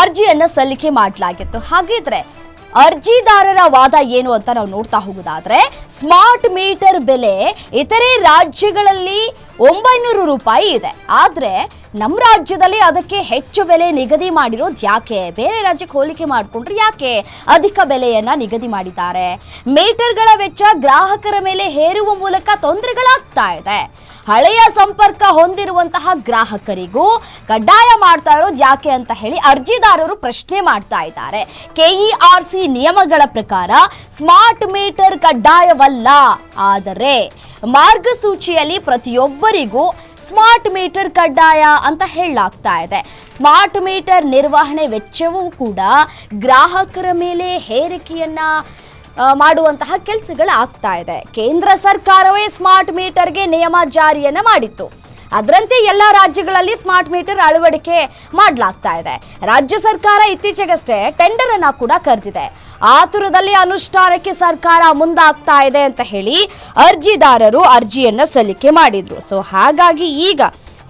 ಅರ್ಜಿಯನ್ನ ಸಲ್ಲಿಕೆ ಮಾಡಲಾಗಿತ್ತು. ಹಾಗಿದ್ರೆ ಅರ್ಜಿದಾರರ ವಾದ ಏನು ಅಂತ ನಾವು ನೋಡ್ತಾ ಹೋಗೋದಾದ್ರೆ, ಸ್ಮಾರ್ಟ್ ಮೀಟರ್ ಬೆಲೆ ಇತರೆ ರಾಜ್ಯಗಳಲ್ಲಿ ಒಂಬೈನೂರು ರೂಪಾಯಿ ಇದೆ. ಆದ್ರೆ ನಮ್ಮ ರಾಜ್ಯದಲ್ಲಿ ಅದಕ್ಕೆ ಹೆಚ್ಚು ಬೆಲೆ ನಿಗದಿ ಮಾಡಿರೋದು ಯಾಕೆ? ಬೇರೆ ರಾಜ್ಯಕ್ಕೆ ಹೋಲಿಕೆ ಮಾಡಿಕೊಂಡ್ರೆ ಯಾಕೆ ಅಧಿಕ ಬೆಲೆಯನ್ನ ನಿಗದಿ ಮಾಡಿದ್ದಾರೆ? ಮೀಟರ್ಗಳ ವೆಚ್ಚ ಗ್ರಾಹಕರ ಮೇಲೆ ಹೇರುವ ಮೂಲಕ ತೊಂದರೆಗಳಾಗ್ತಾ ಇದೆ. ಹಳೆಯ ಸಂಪರ್ಕ ಹೊಂದಿರುವಂತಹ ಗ್ರಾಹಕರಿಗೂ ಕಡ್ಡಾಯ ಮಾಡ್ತಾ ಇರೋದು ಯಾಕೆ ಅಂತ ಹೇಳಿ ಅರ್ಜಿದಾರರು ಪ್ರಶ್ನೆ ಮಾಡ್ತಾ ಇದ್ದಾರೆ. ಕೆಇಆರ್ ಸಿ ನಿಯಮಗಳ ಪ್ರಕಾರ ಸ್ಮಾರ್ಟ್ ಮೀಟರ್ ಕಡ್ಡಾಯವಲ್ಲ. ಆದರೆ ಮಾರ್ಗಸೂಚಿಯಲ್ಲಿ ಪ್ರತಿಯೊಬ್ಬರಿಗೂ ಸ್ಮಾರ್ಟ್ ಮೀಟರ್ ಕಡ್ಡಾಯ ಅಂತ ಹೇಳಲಾಗ್ತಾ ಇದೆ. ಸ್ಮಾರ್ಟ್ ಮೀಟರ್ ನಿರ್ವಹಣೆ ವೆಚ್ಚವೂ ಕೂಡ ಗ್ರಾಹಕರ ಮೇಲೆ ಹೇರಿಕೆಯನ್ನ ಮಾಡುವಂತಹ ಕೆಲಸಗಳು ಆಗ್ತಾ ಇದೆ. ಕೇಂದ್ರ ಸರ್ಕಾರವೇ ಸ್ಮಾರ್ಟ್ ಮೀಟರ್ಗೆ ನಿಯಮ ಜಾರಿಯನ್ನ ಮಾಡಿತ್ತು. ಅದರಂತೆ ಎಲ್ಲ ರಾಜ್ಯಗಳಲ್ಲಿ ಸ್ಮಾರ್ಟ್ ಮೀಟರ್ ಅಳವಡಿಕೆ ಮಾಡಲಾಗ್ತಾ ಇದೆ. ರಾಜ್ಯ ಸರ್ಕಾರ ಇತ್ತೀಚೆಗಷ್ಟೇ ಟೆಂಡರ್ ಅನ್ನ ಕೂಡ ಕರೆದಿದೆ. ಆತುರದಲ್ಲಿ ಅನುಷ್ಠಾನಕ್ಕೆ ಸರ್ಕಾರ ಮುಂದಾಗ್ತಾ ಇದೆ ಅಂತ ಹೇಳಿ ಅರ್ಜಿದಾರರು ಅರ್ಜಿಯನ್ನ ಸಲ್ಲಿಕೆ ಮಾಡಿದ್ರು. ಸೊ ಹಾಗಾಗಿ ಈಗ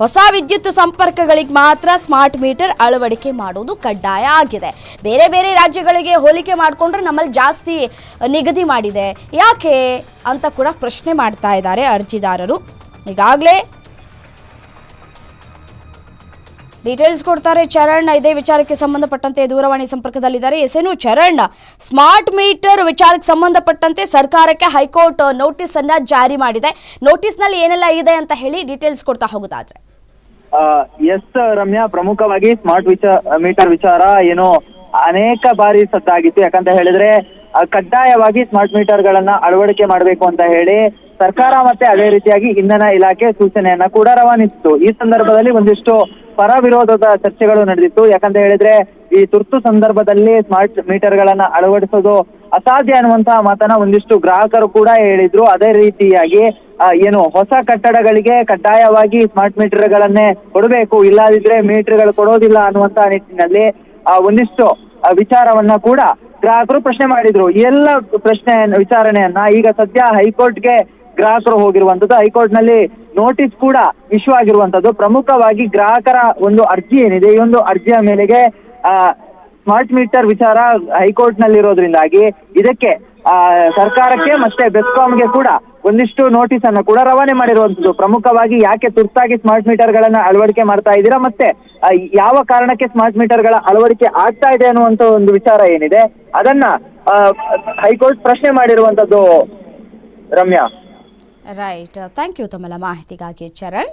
ಹೊಸ ವಿದ್ಯುತ್ ಸಂಪರ್ಕಗಳಿಗೆ ಮಾತ್ರ ಸ್ಮಾರ್ಟ್ ಮೀಟರ್ ಅಳವಡಿಕೆ ಮಾಡೋದು ಕಡ್ಡಾಯ ಆಗಿದೆ. ಬೇರೆ ಬೇರೆ ರಾಜ್ಯಗಳಿಗೆ ಹೋಲಿಕೆ ಮಾಡಿಕೊಂಡ್ರೆ ನಮ್ಮಲ್ಲಿ ಜಾಸ್ತಿ ನಿಗದಿ ಮಾಡಿದೆ. ಯಾಕೆ ಅಂತ ಕೂಡ ಪ್ರಶ್ನೆ ಮಾಡ್ತಾ ಇದ್ದಾರೆ ಅರ್ಜಿದಾರರು. ಈಗಾಗಲೇ ಡೀಟೇಲ್ಸ್ ಕೊಡ್ತಾರೆ ಚರಣ್. ಇದೇ ವಿಚಾರಕ್ಕೆ ಸಂಬಂಧಪಟ್ಟಂತೆ ದೂರವಾಣಿ ಸಂಪರ್ಕದಲ್ಲಿದ್ದಾರೆ. ಎಸೇನು ಚರಣ್, ಸ್ಮಾರ್ಟ್ ಮೀಟರ್ ವಿಚಾರಕ್ಕೆ ಸಂಬಂಧಪಟ್ಟಂತೆ ಸರ್ಕಾರಕ್ಕೆ ಹೈಕೋರ್ಟ್ ನೋಟಿಸ್ ಅನ್ನ ಜಾರಿ ಮಾಡಿದೆ. ನೋಟಿಸ್ನಲ್ಲಿ ಏನೆಲ್ಲ ಇದೆ ಅಂತ ಹೇಳಿ ಡೀಟೇಲ್ಸ್ ಕೊಡ್ತಾ ಹೋಗೋದಾದ್ರೆ. ಎಸ್, ರಮ್ಯಾ, ಪ್ರಮುಖವಾಗಿ ಸ್ಮಾರ್ಟ್ ವಿಚಾರ ಮೀಟರ್ ವಿಚಾರ ಏನು ಅನೇಕ ಬಾರಿ ಸದ್ದಾಗಿತ್ತು. ಯಾಕಂತ ಹೇಳಿದ್ರೆ ಕಡ್ಡಾಯವಾಗಿ ಸ್ಮಾರ್ಟ್ ಮೀಟರ್ ಗಳನ್ನ ಅಳವಡಿಕೆ ಮಾಡಬೇಕು ಅಂತ ಹೇಳಿ ಸರ್ಕಾರ ಮತ್ತೆ ಅದೇ ರೀತಿಯಾಗಿ ಇಂಧನ ಇಲಾಖೆ ಸೂಚನೆಯನ್ನ ಕೂಡ ರವಾನಿಸಿತು ಈ ಸಂದರ್ಭದಲ್ಲಿ ಒಂದಿಷ್ಟು ಪರ ವಿರೋಧದ ಚರ್ಚೆಗಳು ನಡೆದಿತ್ತು. ಯಾಕಂತ ಹೇಳಿದ್ರೆ, ಈ ತುರ್ತು ಸಂದರ್ಭದಲ್ಲಿ ಸ್ಮಾರ್ಟ್ ಮೀಟರ್ ಗಳನ್ನ ಅಳವಡಿಸೋದು ಅಸಾಧ್ಯ ಅನ್ನುವಂತಹ ಮಾತನ್ನ ಒಂದಿಷ್ಟು ಗ್ರಾಹಕರು ಕೂಡ ಹೇಳಿದ್ರು. ಅದೇ ರೀತಿಯಾಗಿ ಏನು ಹೊಸ ಕಟ್ಟಡಗಳಿಗೆ ಕಡ್ಡಾಯವಾಗಿ ಸ್ಮಾರ್ಟ್ ಮೀಟರ್ ಗಳನ್ನೇ ಕೊಡಬೇಕು. ಇಲ್ಲದಿದ್ರೆ ಮೀಟರ್ಗಳು ಕೊಡೋದಿಲ್ಲ ಅನ್ನುವಂತಹ ನಿಟ್ಟಿನಲ್ಲಿ ಒಂದಿಷ್ಟು ವಿಚಾರವನ್ನ ಕೂಡ ಗ್ರಾಹಕರು ಪ್ರಶ್ನೆ ಮಾಡಿದ್ರು. ಎಲ್ಲ ಪ್ರಶ್ನೆ, ವಿಚಾರಣೆಯನ್ನ ಈಗ ಸದ್ಯ ಹೈಕೋರ್ಟ್ಗೆ ಗ್ರಾಹಕರು ಹೋಗಿರುವಂತದ್ದು ಹೈಕೋರ್ಟ್ನಲ್ಲಿ ನೋಟಿಸ್ ಕೂಡ ಇಶ್ಯೂ ಆಗಿರುವಂತದ್ದು ಪ್ರಮುಖವಾಗಿ ಗ್ರಾಹಕರ ಒಂದು ಅರ್ಜಿ ಏನಿದೆ, ಈ ಒಂದು ಅರ್ಜಿಯ ಮೇಲೆಗೆ ಸ್ಮಾರ್ಟ್ ಮೀಟರ್ ವಿಚಾರ ಹೈಕೋರ್ಟ್ ನಲ್ಲಿರೋದ್ರಿಂದಾಗಿ ಇದಕ್ಕೆ ಸರ್ಕಾರಕ್ಕೆ ಮತ್ತೆ ಬೆಸ್ಕಾಂಗೆ ಕೂಡ ಒಂದಿಷ್ಟು ನೋಟಿಸ್ ಅನ್ನ ಕೂಡ ರವಾನೆ ಮಾಡಿರುವಂತದ್ದು ಪ್ರಮುಖವಾಗಿ ಯಾಕೆ ತುರ್ತಾಗಿ ಸ್ಮಾರ್ಟ್ ಮೀಟರ್ ಗಳನ್ನ ಅಳವಡಿಕೆ ಮಾಡ್ತಾ ಇದ್ದೀರಾ ಮತ್ತೆ ಯಾವ ಕಾರಣಕ್ಕೆ ಸ್ಮಾರ್ಟ್ ಮೀಟರ್ಗಳ ಅಳವಡಿಕೆ ಆಗ್ತಾ ಇದೆ ಅನ್ನುವಂತ ಒಂದು ವಿಚಾರ ಏನಿದೆ? ಅದನ್ನ ಹೈಕೋರ್ಟ್ ಪ್ರಶ್ನೆ ಮಾಡಿರುವಂತದ್ದು ರಮ್ಯಾ. ರೈಟ್ ಥ್ಯಾಂಕ್ ಯು ತಮ್ಮೆಲ್ಲ ಮಾಹಿತಿಗಾಗಿ ಚರಣ್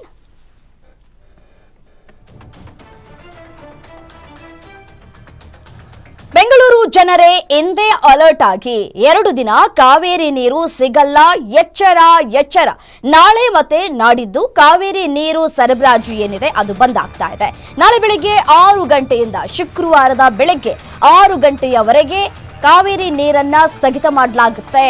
ಜನರೇ ಎಂದೇ ಅಲರ್ಟ್ ಆಗಿ ಎರಡು ದಿನ ಕಾವೇರಿ ನೀರು ಸಿಗಲ್ಲ, ಎಚ್ಚರ ಎಚ್ಚರ. ನಾಳೆ ಮತ್ತೆ ನಾಡಿದ್ದು ಕಾವೇರಿ ನೀರು ಸರಬರಾಜು ಏನಿದೆ ಅದು ಬಂದ್ ಆಗ್ತಾ ಇದೆ. ನಾಳೆ ಬೆಳಿಗ್ಗೆ ಆರು ಗಂಟೆಯಿಂದ ಶುಕ್ರವಾರದ ಬೆಳಗ್ಗೆ ಆರು ಗಂಟೆಯವರೆಗೆ ಕಾವೇರಿ ನೀರನ್ನ ಸ್ಥಗಿತ ಮಾಡಲಾಗುತ್ತೆ.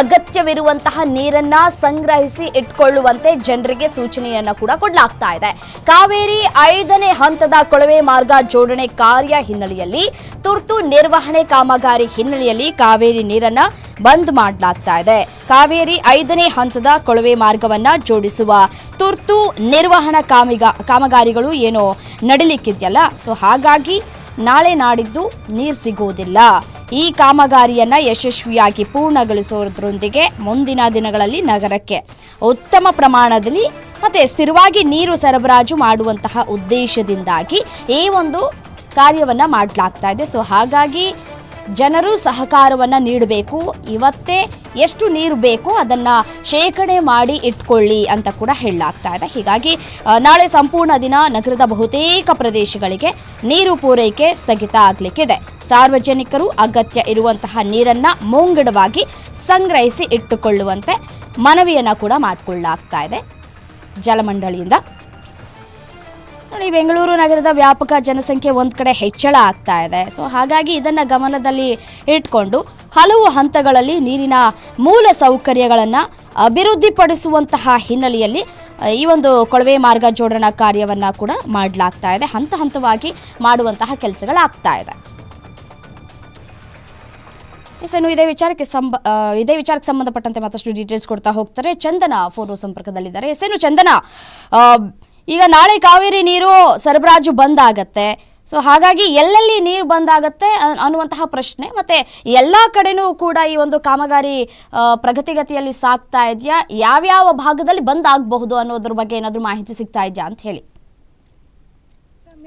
ಅಗತ್ಯವಿರುವಂತಹ ನೀರನ್ನ ಸಂಗ್ರಹಿಸಿ ಇಟ್ಕೊಳ್ಳುವಂತೆ ಜನರಿಗೆ ಸೂಚನೆಯನ್ನ ಕೂಡ ಕೊಡಲಾಗ್ತಾ ಇದೆ. ಕಾವೇರಿ ಐದನೇ ಹಂತದ ಕೊಳವೆ ಮಾರ್ಗ ಜೋಡಣೆ ಕಾರ್ಯ ಹಿನ್ನೆಲೆಯಲ್ಲಿ, ತುರ್ತು ನಿರ್ವಹಣೆ ಕಾಮಗಾರಿ ಹಿನ್ನೆಲೆಯಲ್ಲಿ ಕಾವೇರಿ ನೀರನ್ನ ಬಂದ್ ಮಾಡಲಾಗ್ತಾ ಇದೆ. ಕಾವೇರಿ ಐದನೇ ಹಂತದ ಕೊಳವೆ ಮಾರ್ಗವನ್ನ ಜೋಡಿಸುವ ತುರ್ತು ನಿರ್ವಹಣಾ ಕಾಮಿಗ, ಕಾಮಗಾರಿಗಳು ಏನೋ ನಡಿಲಿಕ್ಕಿದೆಯಲ್ಲ, ಸೊ ಹಾಗಾಗಿ ನಾಳೆ ನಾಡಿದ್ದು ನೀರು ಸಿಗುವುದಿಲ್ಲ. ಈ ಕಾಮಗಾರಿಯನ್ನ ಯಶಸ್ವಿಯಾಗಿ ಪೂರ್ಣಗೊಳಿಸೋದ್ರೊಂದಿಗೆ ಮುಂದಿನ ದಿನಗಳಲ್ಲಿ ನಗರಕ್ಕೆ ಉತ್ತಮ ಪ್ರಮಾಣದಲ್ಲಿ ಮತ್ತೆ ಸ್ಥಿರವಾಗಿ ನೀರು ಸರಬರಾಜು ಮಾಡುವಂತಹ ಉದ್ದೇಶದಿಂದಾಗಿ ಈ ಒಂದು ಕಾರ್ಯವನ್ನ ಮಾಡಲಾಗ್ತಾ ಇದೆ. ಸೊ ಹಾಗಾಗಿ ಜನರು ಸಹಕಾರವನ್ನ ನೀಡಬೇಕು. ಇವತ್ತೇ ಎಷ್ಟು ನೀರು ಬೇಕೋ ಅದನ್ನ ಶೇಖರಣೆ ಮಾಡಿ ಇಟ್ಕೊಳ್ಳಿ ಅಂತ ಕೂಡ ಹೇಳಲಾಗ್ತಾ ಇದೆ. ಹೀಗಾಗಿ ನಾಳೆ ಸಂಪೂರ್ಣ ದಿನ ನಗರದ ಬಹುತೇಕ ಪ್ರದೇಶಗಳಿಗೆ ನೀರು ಪೂರೈಕೆ ಸ್ಥಗಿತ ಆಗಲಿಕ್ಕಿದೆ. ಸಾರ್ವಜನಿಕರು ಅಗತ್ಯ ಇರುವಂತಹ ನೀರನ್ನ ಮುಂಗಡವಾಗಿ ಸಂಗ್ರಹಿಸಿ ಇಟ್ಟುಕೊಳ್ಳುವಂತೆ ಮನವಿಯನ್ನ ಕೂಡ ಮಾಡಿಕೊಳ್ಳಲಾಗ್ತಾ ಇದೆ. ಜಲಮಂಡಳಿಯಿಂದ ನೋಡಿ, ಬೆಂಗಳೂರು ನಗರದ ವ್ಯಾಪಕ ಜನಸಂಖ್ಯೆ ಒಂದು ಕಡೆ ಹೆಚ್ಚಳ ಆಗ್ತಾ ಇದೆ. ಸೊ ಹಾಗಾಗಿ ಇದನ್ನ ಗಮನದಲ್ಲಿ ಇಟ್ಕೊಂಡು ಹಲವು ಹಂತಗಳಲ್ಲಿ ನೀರಿನ ಮೂಲ ಸೌಕರ್ಯಗಳನ್ನು ಅಭಿವೃದ್ಧಿಪಡಿಸುವಂತಹ ಹಿನ್ನೆಲೆಯಲ್ಲಿ ಈ ಒಂದು ಕೊಳವೆ ಮಾರ್ಗ ಜೋಡಣಾ ಕಾರ್ಯವನ್ನ ಕೂಡ ಮಾಡಲಾಗ್ತಾ ಇದೆ. ಹಂತ ಹಂತವಾಗಿ ಮಾಡುವಂತಹ ಕೆಲಸಗಳಾಗ್ತಾ ಇದೆ. ಎಸ್ ಇದೇ ವಿಚಾರಕ್ಕೆ ಸಂಬ ಇದೇ ವಿಚಾರಕ್ಕೆ ಸಂಬಂಧಪಟ್ಟಂತೆ ಮತ್ತಷ್ಟು ಡೀಟೇಲ್ಸ್ ಕೊಡ್ತಾ ಹೋಗ್ತಾರೆ. ಚಂದನ ಫೋನು ಸಂಪರ್ಕದಲ್ಲಿದ್ದಾರೆ. ಎಸ್ ಏನು ಚಂದನ ಈಗ ನಾಳೆ ಕಾವೇರಿ ನೀರು ಸರಬರಾಜು ಬಂದ್ ಆಗತ್ತೆ ಸೊ ಹಾಗಾಗಿ ಎಲ್ಲೆಲ್ಲಿ ನೀರು ಬಂದಾಗತ್ತೆ ಅನ್ನುವಂತಹ ಪ್ರಶ್ನೆ. ಮತ್ತೆ ಎಲ್ಲ ಕಡೆನೂ ಕೂಡ ಈ ಒಂದು ಕಾಮಗಾರಿ ಪ್ರಗತಿಗತಿಯಲ್ಲಿ ಸಾಗ್ತಾ ಇದೆಯಾ? ಯಾವ್ಯಾವ ಭಾಗದಲ್ಲಿ ಬಂದ್ ಆಗಬಹುದು ಅನ್ನೋದ್ರ ಬಗ್ಗೆ ಏನಾದರೂ ಮಾಹಿತಿ ಸಿಗ್ತಾ ಇದೆಯಾ ಅಂತ ಹೇಳಿ.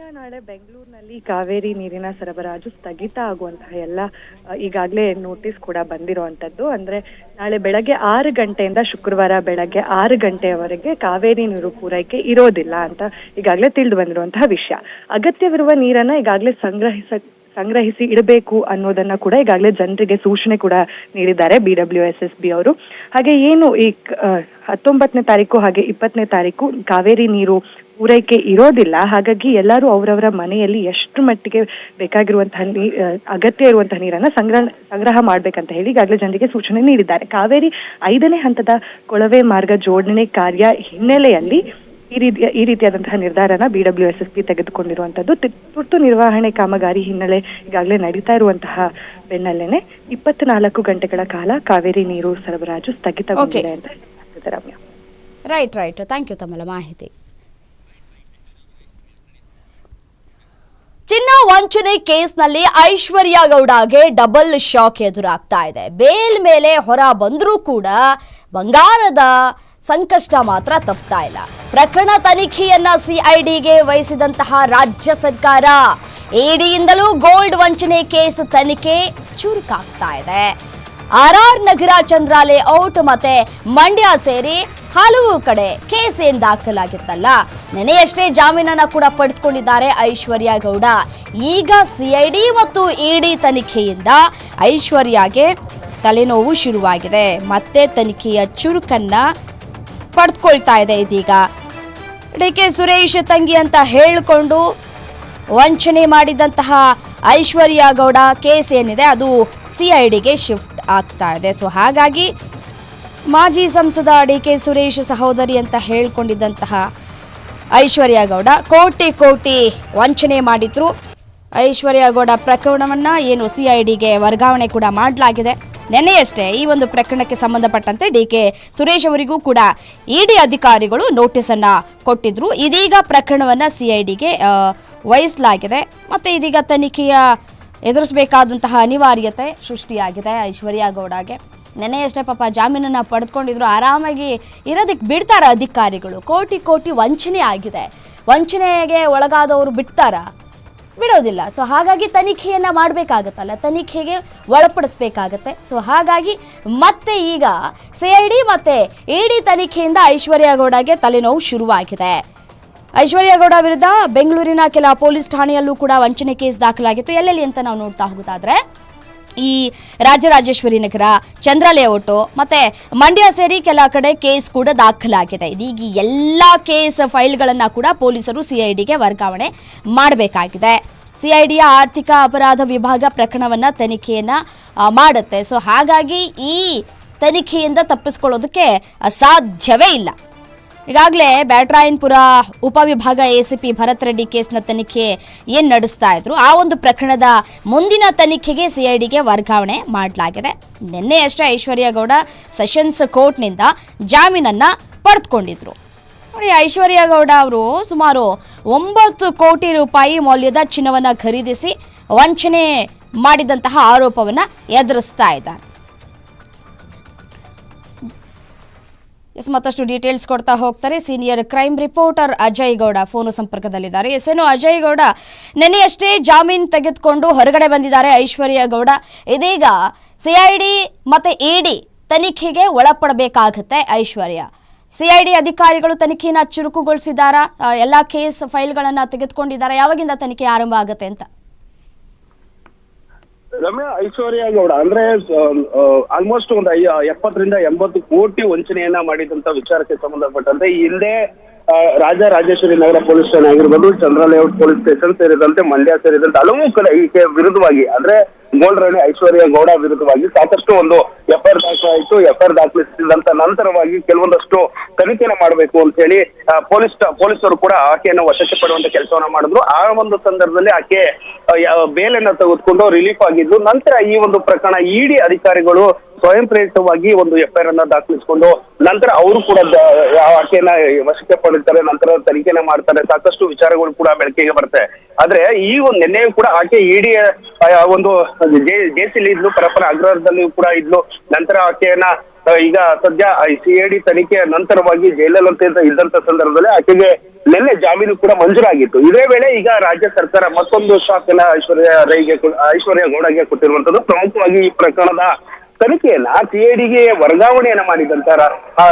ರಮ್ಯಾ, ನಾಳೆ ಬೆಂಗಳೂರಿನಲ್ಲಿ ಕಾವೇರಿ ನೀರಿನ ಸರಬರಾಜು ಸ್ಥಗಿತ ಆಗುವಂತಹ ಎಲ್ಲ ಈಗಾಗಲೇ ನೋಟಿಸ್ ಕೂಡ ಬಂದಿರುವಂತದ್ದು ಅಂದ್ರೆ ನಾಳೆ ಬೆಳಗ್ಗೆ ಆರು ಗಂಟೆಯಿಂದ ಶುಕ್ರವಾರ ಬೆಳಗ್ಗೆ ಆರು ಗಂಟೆಯವರೆಗೆ ಕಾವೇರಿ ನೀರು ಪೂರೈಕೆ ಇರೋದಿಲ್ಲ ಅಂತ ಈಗಾಗಲೇ ತಿಳಿದು ಬಂದಿರುವಂತಹ ವಿಷಯ. ಅಗತ್ಯವಿರುವ ನೀರನ್ನ ಈಗಾಗಲೇ ಸಂಗ್ರಹಿಸ ಸಂಗ್ರಹಿಸಿ ಇಡಬೇಕು ಅನ್ನೋದನ್ನ ಕೂಡ ಈಗಾಗಲೇ ಜನರಿಗೆ ಸೂಚನೆ ಕೂಡ ನೀಡಿದ್ದಾರೆ B W S S B ಅವರು. ಹಾಗೆ ಏನು ಈ ಹತ್ತೊಂಬತ್ತನೇ ತಾರೀಕು ಹಾಗೆ ಇಪ್ಪತ್ತನೇ ತಾರೀಕು ಕಾವೇರಿ ನೀರು ಪೂರೈಕೆ ಇರೋದಿಲ್ಲ. ಹಾಗಾಗಿ ಎಲ್ಲರೂ ಅವರವರ ಮನೆಯಲ್ಲಿ ಎಷ್ಟು ಮಟ್ಟಿಗೆ ಬೇಕಾಗಿರುವಂತಹ ನೀ ಅಗತ್ಯ ಇರುವಂತಹ ನೀರನ್ನ ಸಂಗ್ರಹ ಸಂಗ್ರಹ ಮಾಡ್ಬೇಕಂತ ಹೇಳಿ ಈಗಾಗಲೇ ಜನರಿಗೆ ಸೂಚನೆ ನೀಡಿದ್ದಾರೆ. ಕಾವೇರಿ ಐದನೇ ಹಂತದ ಕೊಳವೆ ಮಾರ್ಗ ಜೋಡಣೆ ಕಾರ್ಯ ಹಿನ್ನೆಲೆಯಲ್ಲಿ ಈ ರೀತಿಯ ಈ ರೀತಿಯಾದಂತಹ ನಿರ್ಧಾರನ B W S S P ತೆಗೆದುಕೊಂಡಿರುವಂತದ್ದು. ತುರ್ತು ನಿರ್ವಹಣೆ ಕಾಮಗಾರಿ ಹಿನ್ನೆಲೆ ಈಗಾಗಲೇ ನಡೀತಾ ಇರುವಂತಹ ಬೆನ್ನಲ್ಲೇನೆ ಇಪ್ಪತ್ನಾಲ್ಕು ಗಂಟೆಗಳ ಕಾಲ ಕಾವೇರಿ ನೀರು ಸರಬರಾಜು ಸ್ಥಗಿತಗೊಂಡಿದೆ ಅಂತ ರೈಟ್ ರೈಟ್ ಥ್ಯಾಂಕ್ ಯು ತಮ್ಮಲ ಮಾಹಿತಿ. ಚಿನ್ನ ವಂಚನೆ ಕೇಸ್ನಲ್ಲಿ ಐಶ್ವರ್ಯ ಗೌಡಗೆ ಡಬಲ್ ಶಾಕ್ ಎದುರಾಗ್ತಾ ಇದೆ. ಬೇಲ್ ಮೇಲೆ ಹೊರ ಬಂದರೂ ಕೂಡ ಬಂಗಾರದ ಸಂಕಷ್ಟ ಮಾತ್ರ ತಪ್ತಾ ಇಲ್ಲ. ಪ್ರಕರಣ ತನಿಖೆಯನ್ನ ಸಿಐಡಿಗೆ ವಹಿಸಿದಂತಹ ರಾಜ್ಯ ಸರ್ಕಾರ ಇಡಿಯಿಂದಲೂ ಗೋಲ್ಡ್ ವಂಚನೆ ಕೇಸ್ ತನಿಖೆ ಚುರುಕಾಗ್ತಾ ಇದೆ. ಆರ್ ಆರ್ ನಗರ ಚಂದ್ರ ಔಟ್ ಮತ್ತೆ ಮಂಡ್ಯ ಸೇರಿ ಹಲವು ಕಡೆ ಕೇಸ್ ಏನ್ ದಾಖಲಾಗಿತ್ತಲ್ಲ? ನೆನೆಯಷ್ಟೇ ಜಾಮೀನನ್ನ ಕೂಡ ಪಡೆದುಕೊಂಡಿದ್ದಾರೆ ಐಶ್ವರ್ಯ ಗೌಡ. ಈಗ ಸಿಐಡಿ ಮತ್ತು ಇಡಿ ತನಿಖೆಯಿಂದ ಐಶ್ವರ್ಯಗೆ ತಲೆನೋವು ಶುರುವಾಗಿದೆ. ಮತ್ತೆ ತನಿಖೆಯ ಚುರುಕನ್ನ ಪಡೆದುಕೊಳ್ತಾ ಇದೆ ಇದೀಗ. ಡಿ ಕೆ ಸುರೇಶ್ ತಂಗಿ ಅಂತ ಹೇಳಿಕೊಂಡು ವಂಚನೆ ಮಾಡಿದಂತಹ ಐಶ್ವರ್ಯ ಗೌಡ ಕೇಸ್ ಏನಿದೆ ಅದು ಸಿ ಐ ಡಿಗೆ ಶಿಫ್ಟ್ ಆಗ್ತಾ ಇದೆ. ಸೊ ಹಾಗಾಗಿ ಮಾಜಿ ಸಂಸದ ಡಿ ಕೆ ಸುರೇಶ್ ಸಹೋದರಿ ಅಂತ ಹೇಳ್ಕೊಂಡಿದ್ದಂತಹ ಐಶ್ವರ್ಯ ಗೌಡ ಕೋಟಿ ಕೋಟಿ ವಂಚನೆ ಮಾಡಿದ್ರು. ಐಶ್ವರ್ಯ ಗೌಡ ಪ್ರಕರಣವನ್ನ ಏನು ಸಿ ಐ ಡಿಗೆ ವರ್ಗಾವಣೆ ಕೂಡ ಮಾಡಲಾಗಿದೆ. ನಿನ್ನೆಯಷ್ಟೇ ಈ ಒಂದು ಪ್ರಕರಣಕ್ಕೆ ಸಂಬಂಧಪಟ್ಟಂತೆ ಡಿ ಕೆ ಸುರೇಶ್ ಅವರಿಗೂ ಕೂಡ ಇಡಿ ಅಧಿಕಾರಿಗಳು ನೋಟಿಸ್ ಅನ್ನ ಕೊಟ್ಟಿದ್ರು. ಇದೀಗ ಪ್ರಕರಣವನ್ನ ಸಿಐಡಿಗೆ ವಹಿಸಲಾಗಿದೆ. ಮತ್ತೆ ಇದೀಗ ತನಿಖೆಯ ಎದುರಿಸಬೇಕಾದಂತಹ ಅನಿವಾರ್ಯತೆ ಸೃಷ್ಟಿಯಾಗಿದೆ ಐಶ್ವರ್ಯ ಗೌಡಗೆ ನೆನೆಯಷ್ಟೇ ಪಾಪ ಜಾಮೀನನ್ನ ಪಡೆದುಕೊಂಡಿದ್ರು. ಆರಾಮಾಗಿ ಇರೋದಕ್ಕೆ ಬಿಡ್ತಾರ ಅಧಿಕಾರಿಗಳು? ಕೋಟಿ ಕೋಟಿ ವಂಚನೆ ಆಗಿದೆ. ವಂಚನೆಗೆ ಒಳಗಾದವರು ಬಿಡ್ತಾರಾ? ಬಿಡೋದಿಲ್ಲ. ಸೊ ಹಾಗಾಗಿ ತನಿಖೆಯನ್ನ ಮಾಡಬೇಕಾಗತ್ತಲ್ಲ. ತನಿಖೆಗೆ ಒಳಪಡಿಸ್ಬೇಕಾಗತ್ತೆ. ಸೊ ಹಾಗಾಗಿ ಮತ್ತೆ ಈಗ ಸಿ ಐ ಡಿ ಮತ್ತೆ ಡಿ ತನಿಖೆಯಿಂದ ಐಶ್ವರ್ಯ ಗೌಡಗೆ ತಲೆನೋವು ಶುರುವಾಗಿದೆ. ಐಶ್ವರ್ಯ ಗೌಡ ವಿರುದ್ಧ ಬೆಂಗಳೂರಿನ ಕೆಲ ಪೊಲೀಸ್ ಠಾಣೆಯಲ್ಲೂ ಕೂಡ ವಂಚನೆ ಕೇಸ್ ದಾಖಲಾಗಿತ್ತು. ಎಲ್ಲೆಲ್ಲಿ ಅಂತ ನಾವು ನೋಡ್ತಾ ಹೋಗೋದಾದ್ರೆ ಈ ರಾಜರಾಜೇಶ್ವರಿ ನಗರ ಚಂದ್ರ ಲೇಔಟು ಮತ್ತೆ ಮಂಡ್ಯ ಸೇರಿ ಕೆಲ ಕಡೆ ಕೇಸ್ ಕೂಡ ದಾಖಲಾಗಿದೆ. ಇದೀಗ ಎಲ್ಲ ಕೇಸ್ ಫೈಲ್ಗಳನ್ನು ಕೂಡ ಪೊಲೀಸರು ಸಿಐಡಿಗೆ ವರ್ಗಾವಣೆ ಮಾಡಬೇಕಾಗಿದೆ. ಸಿಐಡಿಯ ಆರ್ಥಿಕ ಅಪರಾಧ ವಿಭಾಗ ಪ್ರಕರಣವನ್ನ ತನಿಖೆಯನ್ನ ಮಾಡುತ್ತೆ. ಸೊ ಹಾಗಾಗಿ ಈ ತನಿಖೆಯಿಂದ ತಪ್ಪಿಸ್ಕೊಳ್ಳೋದಕ್ಕೆ ಸಾಧ್ಯವೇ ಇಲ್ಲ. ಈಗಾಗಲೇ ಬ್ಯಾಟ್ರಾಯನ್ಪುರ ಉಪವಿಭಾಗ ಎಸಿಪಿ ಭರತ್ ರೆಡ್ಡಿ ಕೇಸ್ನ ತನಿಖೆ ಏನ್ ನಡೆಸ್ತಾ ಇದ್ರು, ಆ ಒಂದು ಪ್ರಕರಣದ ಮುಂದಿನ ತನಿಖೆಗೆ ಸಿಐಡಿಗೆ ವರ್ಗಾವಣೆ ಮಾಡಲಾಗಿದೆ. ನಿನ್ನೆಯಷ್ಟೇ ಐಶ್ವರ್ಯ ಗೌಡ ಸೆಷನ್ಸ್ ಕೋರ್ಟ್ನಿಂದ ಜಾಮೀನನ್ನ ಪಡೆದುಕೊಂಡಿದ್ರು. ನೋಡಿ, ಐಶ್ವರ್ಯ ಗೌಡ ಅವರು ಸುಮಾರು ಒಂಬತ್ತು ಕೋಟಿ ರೂಪಾಯಿ ಮೌಲ್ಯದ ಚಿನ್ನವನ್ನ ಖರೀದಿಸಿ ವಂಚನೆ ಮಾಡಿದಂತಹ ಆರೋಪವನ್ನ ಎದುರಿಸ್ತಾ ಇದ್ದಾರೆ. ಎಸ್, ಮತ್ತಷ್ಟು ಡೀಟೇಲ್ಸ್ ಕೊಡ್ತಾ ಹೋಗ್ತಾರೆ. Senior crime reporter Ajay Gowda phone ಸಂಪರ್ಕದಲ್ಲಿದ್ದಾರೆ. ಎಸ್, ಏನು ಅಜಯ್ ಗೌಡ, ನೆನೆಯಷ್ಟೇ ಜಾಮೀನು ತೆಗೆದುಕೊಂಡು ಹೊರಗಡೆ ಬಂದಿದ್ದಾರೆ ಐಶ್ವರ್ಯ ಗೌಡ. ಇದೀಗ ಸಿಐಡಿ ಮತ್ತೆ ಇಡಿ ತನಿಖೆಗೆ ಒಳಪಡಬೇಕಾಗುತ್ತೆ ಐಶ್ವರ್ಯ. ಸಿಐಡಿ ಅಧಿಕಾರಿಗಳು ತನಿಖೆಯನ್ನು ಚುರುಕುಗೊಳಿಸಿದಾರಾ ಎಲ್ಲ ಎಲ್ಲಾ ಕೇಸ್ ಫೈಲ್ಗಳನ್ನು ತೆಗೆದುಕೊಂಡಿದ್ದಾರೆ? ಯಾವಾಗಿಂದ ತನಿಖೆ ಆರಂಭ ಆಗುತ್ತೆ ಅಂತ? ರಮ್ಯಾ ಐಶ್ವರ್ಯ ಗೌಡ ಅಂದ್ರೆ ಆಲ್ಮೋಸ್ಟ್ ಒಂದು ಎಪ್ಪತ್ತರಿಂದ ಎಂಬತ್ತು ಕೋಟಿ ವಂಚನೆಯನ್ನ ಮಾಡಿದಂತ ವಿಚಾರಕ್ಕೆ ಸಂಬಂಧಪಟ್ಟಂತೆ ಹಿಂದೆ ರಾಜ ರಾಜೇಶ್ವರಿ ನಗರ ಪೊಲೀಸ್ ಠಾಣೆ ಆಗಿರ್ಬೋದು ಚಂದ್ರ ಲೇಔಟ್ ಪೊಲೀಸ್ ಸ್ಟೇಷನ್ ಸೇರಿದಂತೆ ಮಂಡ್ಯ ಸೇರಿದಂತೆ ಹಲವು ಕಡೆ ಈಕೆ ವಿರುದ್ಧವಾಗಿ, ಅಂದ್ರೆ ಗೋಲ್ಡ್ ಐಶ್ವರ್ಯ ಗೌಡ ವಿರುದ್ಧವಾಗಿ ಸಾಕಷ್ಟು ಒಂದು ಎಫ್ಐಆರ್ ದಾಖಲಾಯಿತು. ಎಫ್ಐಆರ್ ದಾಖಲಿಸಿದಂತ ನಂತರವಾಗಿ ಕೆಲವೊಂದಷ್ಟು ತನಿಖೆನ ಮಾಡಬೇಕು ಅಂತ ಹೇಳಿ ಪೊಲೀಸ್ ಪೊಲೀಸರು ಕೂಡ ಆಕೆಯನ್ನು ವಶಕ್ಕೆ ಪಡುವಂತ ಕೆಲಸವನ್ನ ಮಾಡಿದ್ರು. ಆ ಒಂದು ಸಂದರ್ಭದಲ್ಲಿ ಆಕೆ ಬೇಲನ್ನ ತೆಗೆದುಕೊಂಡು ರಿಲೀಫ್ ಆಗಿದ್ದು, ನಂತರ ಈ ಒಂದು ಪ್ರಕರಣ ಇಡಿ ಅಧಿಕಾರಿಗಳು ಸ್ವಯಂ ಪ್ರೇರಿತವಾಗಿ ಒಂದು ಎಫ್ಐಆರ್ ಅನ್ನ ದಾಖಲಿಸಿಕೊಂಡು ನಂತರ ಅವರು ಕೂಡ ಆಕೆಯನ್ನ ವಶಕ್ಕೆ ಪಡಿತಾರೆ, ನಂತರ ತನಿಖೆನ ಮಾಡ್ತಾರೆ, ಸಾಕಷ್ಟು ವಿಚಾರಗಳು ಕೂಡ ಬೆಳಕಿಗೆ ಬರುತ್ತೆ. ಆದ್ರೆ ಈ ಒಂದು ನಿನ್ನೆಯೂ ಕೂಡ ಆಕೆ ಇಡಿ ಒಂದು ಜೇಸಿಲಿ ಇದ್ಲು ಪರಪರ ಅಗ್ರಹದಲ್ಲಿಯೂ ಕೂಡ ಇದ್ಲು. ನಂತರ ಆಕೆಯನ್ನ ಈಗ ಸದ್ಯ ಸಿ ಐ ಡಿ ತನಿಖೆಯ ನಂತರವಾಗಿ ಜೈಲಲ್ಲಿ ಇದ್ದಂತ ಸಂದರ್ಭದಲ್ಲಿ ಆಕೆಗೆ ನಿನ್ನೆ ಜಾಮೀನು ಕೂಡ ಮಂಜೂರಾಗಿತ್ತು. ಇದೇ ವೇಳೆ ಈಗ ರಾಜ್ಯ ಸರ್ಕಾರ ಮತ್ತೊಂದು ಶಾಕ್ ಐಶ್ವರ್ಯ ರೈಗೆ ಐಶ್ವರ್ಯ ಗೌಡಗೆ ಕೊಟ್ಟಿರುವಂತದ್ದು. ಪ್ರಮುಖವಾಗಿ ಈ ಪ್ರಕರಣದ ತನಿಖೆಯನ್ನ ಸಿಐಡಿಗೆ ವರ್ಗಾವಣೆಯನ್ನ ಮಾಡಿದಂತ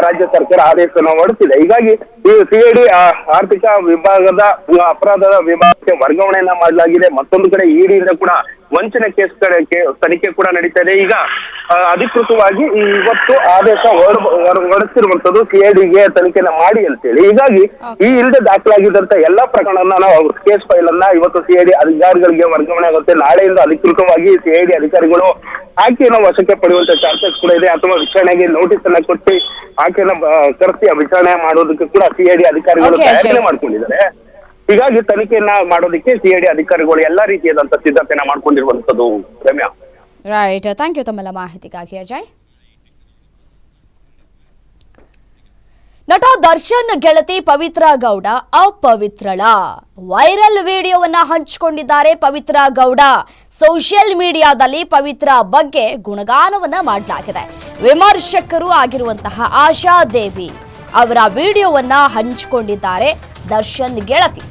ರಾಜ್ಯ ಸರ್ಕಾರ ಆದೇಶವನ್ನು ಹೊರಡಿಸಿದೆ. ಹೀಗಾಗಿ ಈ ಸಿಐಡಿ ಆರ್ಥಿಕ ವಿಭಾಗದ ಅಪರಾಧದ ವಿಭಾಗಕ್ಕೆ ವರ್ಗಾವಣೆಯನ್ನ ಮಾಡಲಾಗಿದೆ. ಮತ್ತೊಂದು ಕಡೆ ಇಡಿಯಿಂದ ಕೂಡ ವಂಚನೆ ಕೇಸ್ ಕಡೆ ಕೇ- ತನಿಖೆ ಕೂಡ ನಡೀತಾ ಇದೆ. ಈಗ ಅಧಿಕೃತವಾಗಿ ಇವತ್ತು ಆದೇಶ ಹೊರ- ಹೊರ- ಹೊರಡಿಸಿರುವಂತದ್ದು ಸಿಐಡಿಗೆ ತನಿಖೆನ ಮಾಡಿ ಅಂತೇಳಿ. ಹೀಗಾಗಿ ಈ ಹಿಂದೆ ದಾಖಲಾಗಿದ್ದಂತ ಎಲ್ಲಾ ಪ್ರಕರಣ ನಾವು ಕೇಸ್ ಫೈಲ್ ಅನ್ನ ಇವತ್ತು ಸಿಐಡಿ ಅಧಿಕಾರಿಗಳಿಗೆ ವರ್ಗಾವಣೆ ಆಗುತ್ತೆ. ನಾಳೆಯಿಂದ ಅಧಿಕೃತವಾಗಿ ಸಿಐಡಿ ಅಧಿಕಾರಿಗಳು ಆಕೆಯನ್ನು ವಶಕ್ಕೆ ಪಡೆಯುವಂತ ಚಾರ್ಜಸ್ ಕೂಡ ಇದೆ. ಅಥವಾ ವಿಚಾರಣೆಗೆ ನೋಟಿಸ್ ಅನ್ನ ಕೊಟ್ಟು ಆಕೆಯನ್ನ ಕರೆಸಿ ವಿಚಾರಣೆ ಮಾಡೋದಕ್ಕೆ ಕೂಡ ಸಿಐಡಿ ಅಧಿಕಾರಿಗಳು. ತಯಾರಿ ಮಾಡ್ಕೊಂಡಿದ್ದಾರೆ. ಹೀಗಾಗಿ ತನಿಖೆಯನ್ನ ಮಾಡೋದಕ್ಕೆ ಸಿಐಡಿ ಅಧಿಕಾರಿಗಳು ಎಲ್ಲಾ ರೀತಿಯಾದಂತ ಸಿದ್ಧತೆಯನ್ನ ಮಾಡ್ಕೊಂಡಿರುವಂತದ್ದು ರಮ್ಯಾ. ರೈಟ್ ಥ್ಯಾಂಕ್ ಯು ತಮ್ಮೆಲ್ಲ ಮಾಹಿತಿಗಾಗಿ, ಅಜಯ್. ನಟ ದರ್ಶನ್ ಗೆಳತಿ ಪವಿತ್ರ ಗೌಡ ಅಪವಿತ್ರಳ. ವೈರಲ್ ವಿಡಿಯೋವನ್ನ ಹಂಚಿಕೊಂಡಿದ್ದಾರೆ ಪವಿತ್ರ ಗೌಡ. ಸೋಷಿಯಲ್ ಮೀಡಿಯಾದಲ್ಲಿ ಪವಿತ್ರ ಬಗ್ಗೆ ಗುಣಗಾನವನ್ನ ಮಾಡಲಾಗಿದೆ. ವಿಮರ್ಶಕರು ಆಗಿರುವಂತಹ ಆಶಾ ದೇವಿ ಅವರ ವಿಡಿಯೋವನ್ನ ಹಂಚಿಕೊಂಡಿದ್ದಾರೆ ದರ್ಶನ್ ಗೆಳತಿ.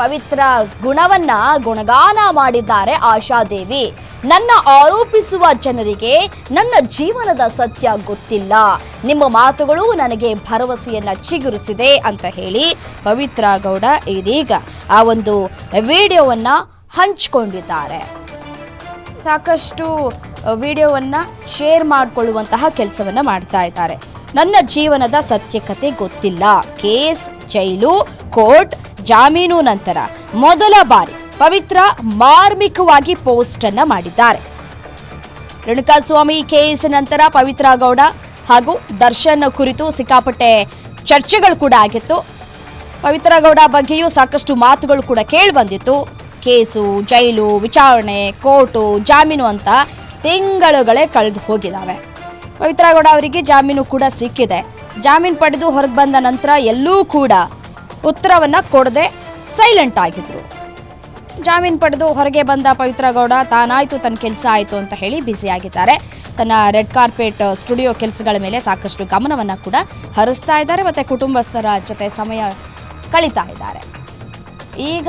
ಪವಿತ್ರ ಗುಣವನ್ನ ಗುಣಗಾನ ಮಾಡಿದ್ದಾರೆ ಆಶಾದೇವಿ ನನ್ನ ಆರೋಪಿಸುವ ಜನರಿಗೆ ನನ್ನ ಜೀವನದ ಸತ್ಯ ಗೊತ್ತಿಲ್ಲ. ನಿಮ್ಮ ಮಾತುಗಳು ನನಗೆ ಭರವಸೆಯನ್ನ ಚಿಗುರಿಸಿದೆ ಅಂತ ಹೇಳಿ ಪವಿತ್ರ ಗೌಡ ಇದೀಗ ಆ ಒಂದು ವಿಡಿಯೋವನ್ನ ಹಂಚಿಕೊಂಡಿದ್ದಾರೆ. ಸಾಕಷ್ಟು ವಿಡಿಯೋವನ್ನ ಶೇರ್ ಮಾಡಿಕೊಳ್ಳುವಂತಹ ಕೆಲಸವನ್ನ ಮಾಡ್ತಾ ಇದ್ದಾರೆ. ನನ್ನ ಜೀವನದ ಸತ್ಯಕತೆ ಗೊತ್ತಿಲ್ಲ. ಕೇಸ್, ಜೈಲು, ಕೋರ್ಟ್ ಜಾಮೀನು ನಂತರ ಮೊದಲ ಬಾರಿ ಪವಿತ್ರ ಮಾರ್ಮಿಕವಾಗಿ ಪೋಸ್ಟ್ ಅನ್ನ ಮಾಡಿದ್ದಾರೆ. ರೇಣುಕಾಸ್ವಾಮಿ ಕೇಸ್ ನಂತರ ಪವಿತ್ರ ಗೌಡ ಹಾಗೂ ದರ್ಶನ್ ಕುರಿತು ಸಿಕ್ಕಾಪಟ್ಟೆ ಚರ್ಚೆಗಳು ಕೂಡ ಆಗಿತ್ತು. ಪವಿತ್ರ ಗೌಡ ಬಗ್ಗೆಯೂ ಸಾಕಷ್ಟು ಮಾತುಗಳು ಕೂಡ ಕೇಳಿ ಬಂದಿತ್ತು. ಕೇಸು, ಜೈಲು, ವಿಚಾರಣೆ, ಕೋರ್ಟು, ಜಾಮೀನು ಅಂತ ತಿಂಗಳುಗಳೇ ಕಳೆದು ಹೋಗಿದ್ದಾವೆ ಪವಿತ್ರ ಗೌಡ ಅವರಿಗೆ ಜಾಮೀನು ಕೂಡ ಸಿಕ್ಕಿದೆ. ಜಾಮೀನು ಪಡೆದು ಹೊರಗೆ ಬಂದ ನಂತರ ಎಲ್ಲೂ ಕೂಡ ಉತ್ತರವನ್ನ ಕೊಡದೆ ಸೈಲೆಂಟ್ ಆಗಿದ್ರು. ಜಾಮೀನು ಪಡೆದು ಹೊರಗೆ ಬಂದ ಪವಿತ್ರ ಗೌಡ, ತಾನಾಯ್ತು ತನ್ನ ಕೆಲಸ ಆಯಿತು ಅಂತ ಹೇಳಿ ಬ್ಯುಸಿಯಾಗಿದ್ದಾರೆ ತನ್ನ ರೆಡ್ ಕಾರ್ಪೆಟ್ ಸ್ಟುಡಿಯೋ ಕೆಲಸಗಳ ಮೇಲೆ ಸಾಕಷ್ಟು ಗಮನವನ್ನು ಕೂಡ ಹರಿಸ್ತಾ ಇದ್ದಾರೆ ಮತ್ತು ಕುಟುಂಬಸ್ಥರ ಜೊತೆ ಸಮಯ ಕಳೀತಾ ಇದ್ದಾರೆ. ಈಗ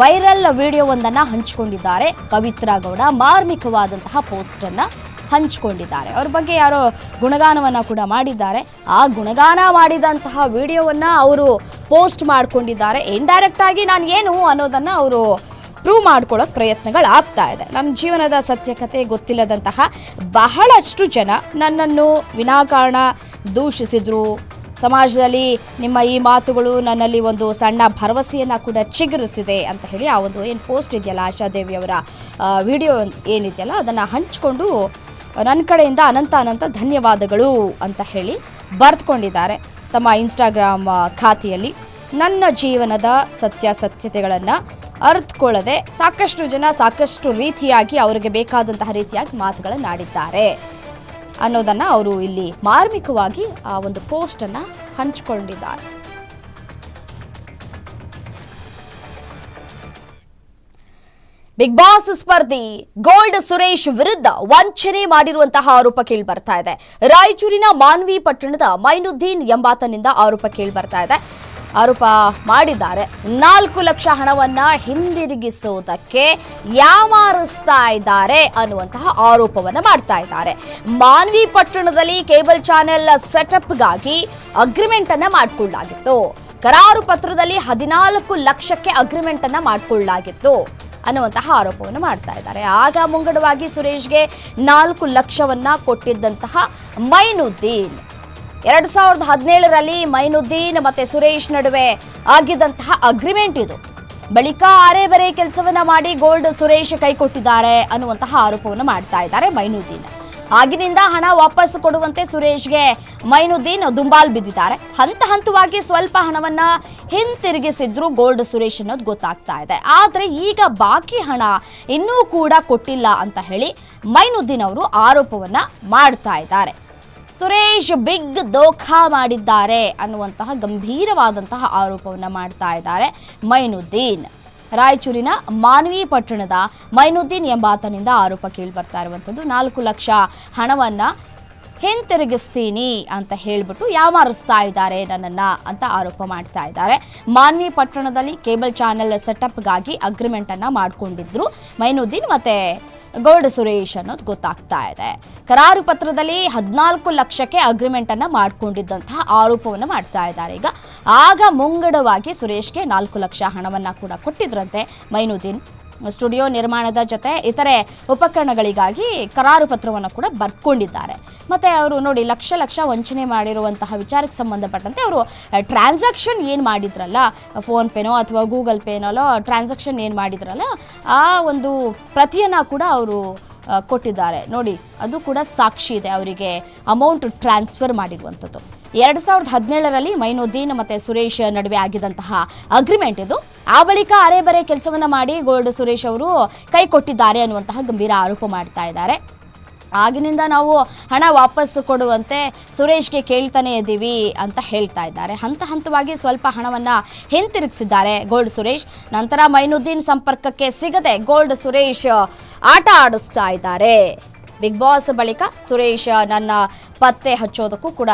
ವೈರಲ್ ವಿಡಿಯೋವೊಂದನ್ನು ಹಂಚಿಕೊಂಡಿದ್ದಾರೆ ಪವಿತ್ರ ಗೌಡ, ಮಾರ್ಮಿಕವಾದಂತಹ ಪೋಸ್ಟನ್ನು ಹಂಚಿಕೊಂಡಿದ್ದಾರೆ. ಅವ್ರ ಬಗ್ಗೆ ಯಾರೋ ಗುಣಗಾನವನ್ನು ಕೂಡ ಮಾಡಿದ್ದಾರೆ. ಆ ಗುಣಗಾನ ಮಾಡಿದಂತಹ ವಿಡಿಯೋವನ್ನು ಅವರು ಪೋಸ್ಟ್ ಮಾಡಿಕೊಂಡಿದ್ದಾರೆ. ಇಂಡೈರೆಕ್ಟ್ ಆಗಿ ನಾನು ಏನು ಅನ್ನೋದನ್ನು ಅವರು ಪ್ರೂವ್ ಮಾಡ್ಕೊಳ್ಳೋಕೆ ಪ್ರಯತ್ನಗಳಾಗ್ತಾ ಇದೆ. ನನ್ನ ಜೀವನದ ಸತ್ಯಕತೆ ಗೊತ್ತಿಲ್ಲದಂತಹ ಬಹಳಷ್ಟು ಜನ ನನ್ನನ್ನು ವಿನಾಕಾರಣ ದೂಷಿಸಿದ್ರು. ಸಮಾಜದಲ್ಲಿ ನಿಮ್ಮ ಈ ಮಾತುಗಳು ನನ್ನಲ್ಲಿ ಒಂದು ಸಣ್ಣ ಭರವಸೆಯನ್ನು ಕೂಡ ಚಿಗುರಿಸಿದೆ ಅಂತ ಹೇಳಿ ಆ ಒಂದು ಏನು ಪೋಸ್ಟ್ ಇದೆಯಲ್ಲ ಆಶಾದೇವಿಯವರ ವಿಡಿಯೋ ಏನಿದೆಯಲ್ಲ ಅದನ್ನು ಹಂಚಿಕೊಂಡು ನನ್ನ ಕಡೆಯಿಂದ ಅನಂತ ಅನಂತ ಧನ್ಯವಾದಗಳು ಅಂತ ಹೇಳಿ ಬರೆದುಕೊಂಡಿದ್ದಾರೆ. ತಮ್ಮ ಇನ್ಸ್ಟಾಗ್ರಾಮ್ ಖಾತೆಯಲ್ಲಿ ನನ್ನ ಜೀವನದ ಸತ್ಯಾಸತ್ಯತೆಗಳನ್ನು ಅರ್ಥಕೊಳ್ಳದೆ ಸಾಕಷ್ಟು ಜನ ಸಾಕಷ್ಟು ರೀತಿಯಾಗಿ ಅವರಿಗೆ ಬೇಕಾದಂತಹ ರೀತಿಯಾಗಿ ಮಾತುಗಳನ್ನು ಆಡಿದ್ದಾರೆ ಅನ್ನೋದನ್ನು ಅವರು ಇಲ್ಲಿ ಮಾರ್ಮಿಕವಾಗಿ ಆ ಒಂದು ಪೋಸ್ಟನ್ನು ಹಂಚಿಕೊಂಡಿದ್ದಾರೆ. ಬಿಗ್ ಬಾಸ್ ಸ್ಪರ್ಧಿ ಗೋಲ್ಡ್ ಸುರೇಶ್ ವಿರುದ್ಧ ವಂಚನೆ ಮಾಡಿರುವಂತಹ ಆರೋಪ ಕೇಳಿ ಬರ್ತಾ ಇದೆ. ರಾಯಚೂರಿನ ಮಾನ್ವಿ ಪಟ್ಟಣದ ಮೈನುದ್ದೀನ್ ಎಂಬಾತನಿಂದ ಆರೋಪ ಕೇಳಿ ಬರ್ತಾ ಇದೆ. ಆರೋಪ ಮಾಡಿದ್ದಾರೆ. ನಾಲ್ಕು ಲಕ್ಷ ಹಣವನ್ನ ಹಿಂದಿರುಗಿಸುವುದಕ್ಕೆ ಯಾಮಾರಿಸ್ತಾ ಇದ್ದಾರೆ ಅನ್ನುವಂತಹ ಆರೋಪವನ್ನ ಮಾಡ್ತಾ ಇದ್ದಾರೆ. ಮಾನ್ವಿ ಪಟ್ಟಣದಲ್ಲಿ ಕೇಬಲ್ ಚಾನೆಲ್ ಸೆಟಪ್ಗಾಗಿ ಅಗ್ರಿಮೆಂಟ್ ಅನ್ನ ಮಾಡಿಕೊಳ್ಳಲಾಗಿತ್ತು ಕರಾರು ಪತ್ರದಲ್ಲಿ ಹದಿನಾಲ್ಕು ಲಕ್ಷಕ್ಕೆ ಅಗ್ರಿಮೆಂಟ್ ಅನ್ನ ಮಾಡಿಕೊಳ್ಳಲಾಗಿತ್ತು ಅನ್ನುವಂತಹ ಆರೋಪವನ್ನು ಮಾಡ್ತಾ ಇದ್ದಾರೆ. ಆಗ ಮುಂಗಡವಾಗಿ ಸುರೇಶ್ಗೆ ನಾಲ್ಕು ಲಕ್ಷವನ್ನ ಕೊಟ್ಟಿದ್ದಂತಹ ಮೈನುದ್ದೀನ್. ಎರಡ್ ಸಾವಿರದ ಹದಿನೇಳರಲ್ಲಿ ಮೈನುದ್ದೀನ್ ಮತ್ತೆ ಸುರೇಶ್ ನಡುವೆ ಆಗಿದ್ದಂತಹ ಅಗ್ರಿಮೆಂಟ್ ಇದು. ಬಳಿಕ ಆರೇ ಬರೇ ಕೆಲಸವನ್ನ ಮಾಡಿ ಗೋಲ್ಡ್ ಸುರೇಶ್ ಕೈ ಕೊಟ್ಟಿದ್ದಾರೆ ಅನ್ನುವಂತಹ ಆರೋಪವನ್ನು ಮಾಡ್ತಾ ಇದ್ದಾರೆ ಮೈನುದ್ದೀನ್. ಆಗಿನಿಂದ ಹಣ ವಾಪಸ್ ಕೊಡುವಂತೆ ಸುರೇಶ್ಗೆ ಮೈನುದ್ದೀನ್ ದುಂಬಾಲ್ ಬಿದ್ದಿದ್ದಾರೆ. ಹಂತ ಹಂತವಾಗಿ ಸ್ವಲ್ಪ ಹಣವನ್ನ ಹಿಂತಿರುಗಿಸಿದ್ರು ಗೋಲ್ಡ್ ಸುರೇಶ್ ಅನ್ನೋದು ಗೊತ್ತಾಗ್ತಾ ಇದೆ. ಆದರೆ ಈಗ ಬಾಕಿ ಹಣ ಇನ್ನೂ ಕೂಡ ಕೊಟ್ಟಿಲ್ಲ ಅಂತ ಹೇಳಿ ಮೈನುದ್ದೀನ್ ಅವರು ಆರೋಪವನ್ನ ಮಾಡ್ತಾ ಇದ್ದಾರೆ. ಸುರೇಶ್ ಬಿಗ್ ದೋಖಾ ಮಾಡಿದ್ದಾರೆ ಅನ್ನುವಂತಹ ಗಂಭೀರವಾದಂತಹ ಆರೋಪವನ್ನು ಮಾಡ್ತಾ ಇದ್ದಾರೆ ಮೈನುದ್ದೀನ್. ರಾಯಚೂರಿನ ಮಾನ್ವಿ ಪಟ್ಟಣದ ಮೈನುದ್ದೀನ್ ಎಂಬಾತನಿಂದ ಆರೋಪ ಕೇಳಿ ಬರ್ತಾ ಇರುವಂಥದ್ದು ನಾಲ್ಕು ಲಕ್ಷ ಹಣವನ್ನ ಹಿಂತಿರುಗಿಸ್ತೀನಿ ಅಂತ ಹೇಳ್ಬಿಟ್ಟು ಯಾಮಾರಿಸ್ತಾ ಇದ್ದಾರೆ ನನ್ನನ್ನ ಅಂತ ಆರೋಪ ಮಾಡ್ತಾ ಇದ್ದಾರೆ. ಮಾನ್ವಿ ಪಟ್ಟಣದಲ್ಲಿ ಕೇಬಲ್ ಚಾನೆಲ್ ಸೆಟಪ್ಗಾಗಿ ಅಗ್ರಿಮೆಂಟ್ ಅನ್ನ ಮಾಡ್ಕೊಂಡಿದ್ರು. ಮೈನುದ್ದೀನ್ ಮತ್ತೆ ಗೌಡ ಸುರೇಶ್ ಅನ್ನೋದು ಗೊತ್ತಾಗ್ತಾ ಇದೆ. ಕರಾರು ಪತ್ರದಲ್ಲಿ ಹದಿನಾಲ್ಕು ಲಕ್ಷಕ್ಕೆ ಅಗ್ರಿಮೆಂಟ್ ಅನ್ನ ಮಾಡ್ಕೊಂಡಿದ್ದಂತಹ ಆರೋಪವನ್ನು ಮಾಡ್ತಾ ಇದ್ದಾರೆ. ಈಗ ಆಗ ಮುಂಗಡವಾಗಿ ಸುರೇಶ್ಗೆ ನಾಲ್ಕು ಲಕ್ಷ ಹಣವನ್ನ ಕೂಡ ಕೊಟ್ಟಿದ್ರಂತೆ ಮೈನುದ್ದೀನ್. ಸ್ಟುಡಿಯೋ ನಿರ್ಮಾಣದ ಜೊತೆ ಇತರೆ ಉಪಕರಣಗಳಿಗಾಗಿ ಕರಾರು ಪತ್ರವನ್ನು ಕೂಡ ಬರ್ಕೊಂಡಿದ್ದಾರೆ. ಮತ್ತೆ ಅವರು ನೋಡಿ, ಲಕ್ಷ ಲಕ್ಷ ವಂಚನೆ ಮಾಡಿರುವಂತಹ ವಿಚಾರಕ್ಕೆ ಸಂಬಂಧಪಟ್ಟಂತೆ ಅವರು ಟ್ರಾನ್ಸಾಕ್ಷನ್ ಏನು ಮಾಡಿದ್ರಲ್ಲ? ಫೋನ್ ಪೇನೋ ಅಥವಾ ಗೂಗಲ್ ಪೇನಲ್ಲೋ ಟ್ರಾನ್ಸಾಕ್ಷನ್ ಏನು ಮಾಡಿದ್ರಲ್ಲ? ಆ ಒಂದು ಪ್ರತಿಯನ್ನು ಕೂಡ ಅವರು ಕೊಟ್ಟಿದ್ದಾರೆ. ನೋಡಿ, ಅದು ಕೂಡ ಸಾಕ್ಷಿ ಇದೆ ಅವರಿಗೆ. ಅಮೌಂಟ್ ಟ್ರಾನ್ಸ್ಫರ್ ಮಾಡಿರುವಂಥದ್ದು. ಎರಡು ಸಾವಿರದ ಹದಿನೇಳರಲ್ಲಿ ಮೈನುದ್ದೀನ್ ಮತ್ತು ಸುರೇಶ್ ನಡುವೆ ಆಗಿದಂತಹ ಅಗ್ರಿಮೆಂಟ್ ಇದು. ಆ ಬಳಿಕ ಅರೆ ಬರೆ ಕೆಲಸವನ್ನ ಮಾಡಿ ಗೋಲ್ಡ್ ಸುರೇಶ್ ಅವರು ಕೈ ಕೊಟ್ಟಿದ್ದಾರೆ ಅನ್ನುವಂತಹ ಗಂಭೀರ ಆರೋಪ ಮಾಡ್ತಾ ಇದ್ದಾರೆ. ಆಗಿನಿಂದ ನಾವು ಹಣ ವಾಪಸ್ ಕೊಡುವಂತೆ ಸುರೇಶ್ಗೆ ಕೇಳ್ತಾನೆ ಇದ್ದೀವಿ ಅಂತ ಹೇಳ್ತಾ ಇದ್ದಾರೆ. ಹಂತ ಹಂತವಾಗಿ ಸ್ವಲ್ಪ ಹಣವನ್ನು ಹಿಂತಿರುಗಿಸಿದ್ದಾರೆ ಗೋಲ್ಡ್ ಸುರೇಶ್. ನಂತರ ಮೈನುದ್ದೀನ್ ಸಂಪರ್ಕಕ್ಕೆ ಸಿಗದೆ ಗೋಲ್ಡ್ ಸುರೇಶ್ ಆಟ ಆಡಿಸ್ತಾ ಇದ್ದಾರೆ. ಬಿಗ್ ಬಾಸ್ ಬಳಿಕ ಸುರೇಶ್ ನನ್ನ ಪತ್ತೆ ಹಚ್ಚೋದಕ್ಕೂ ಕೂಡ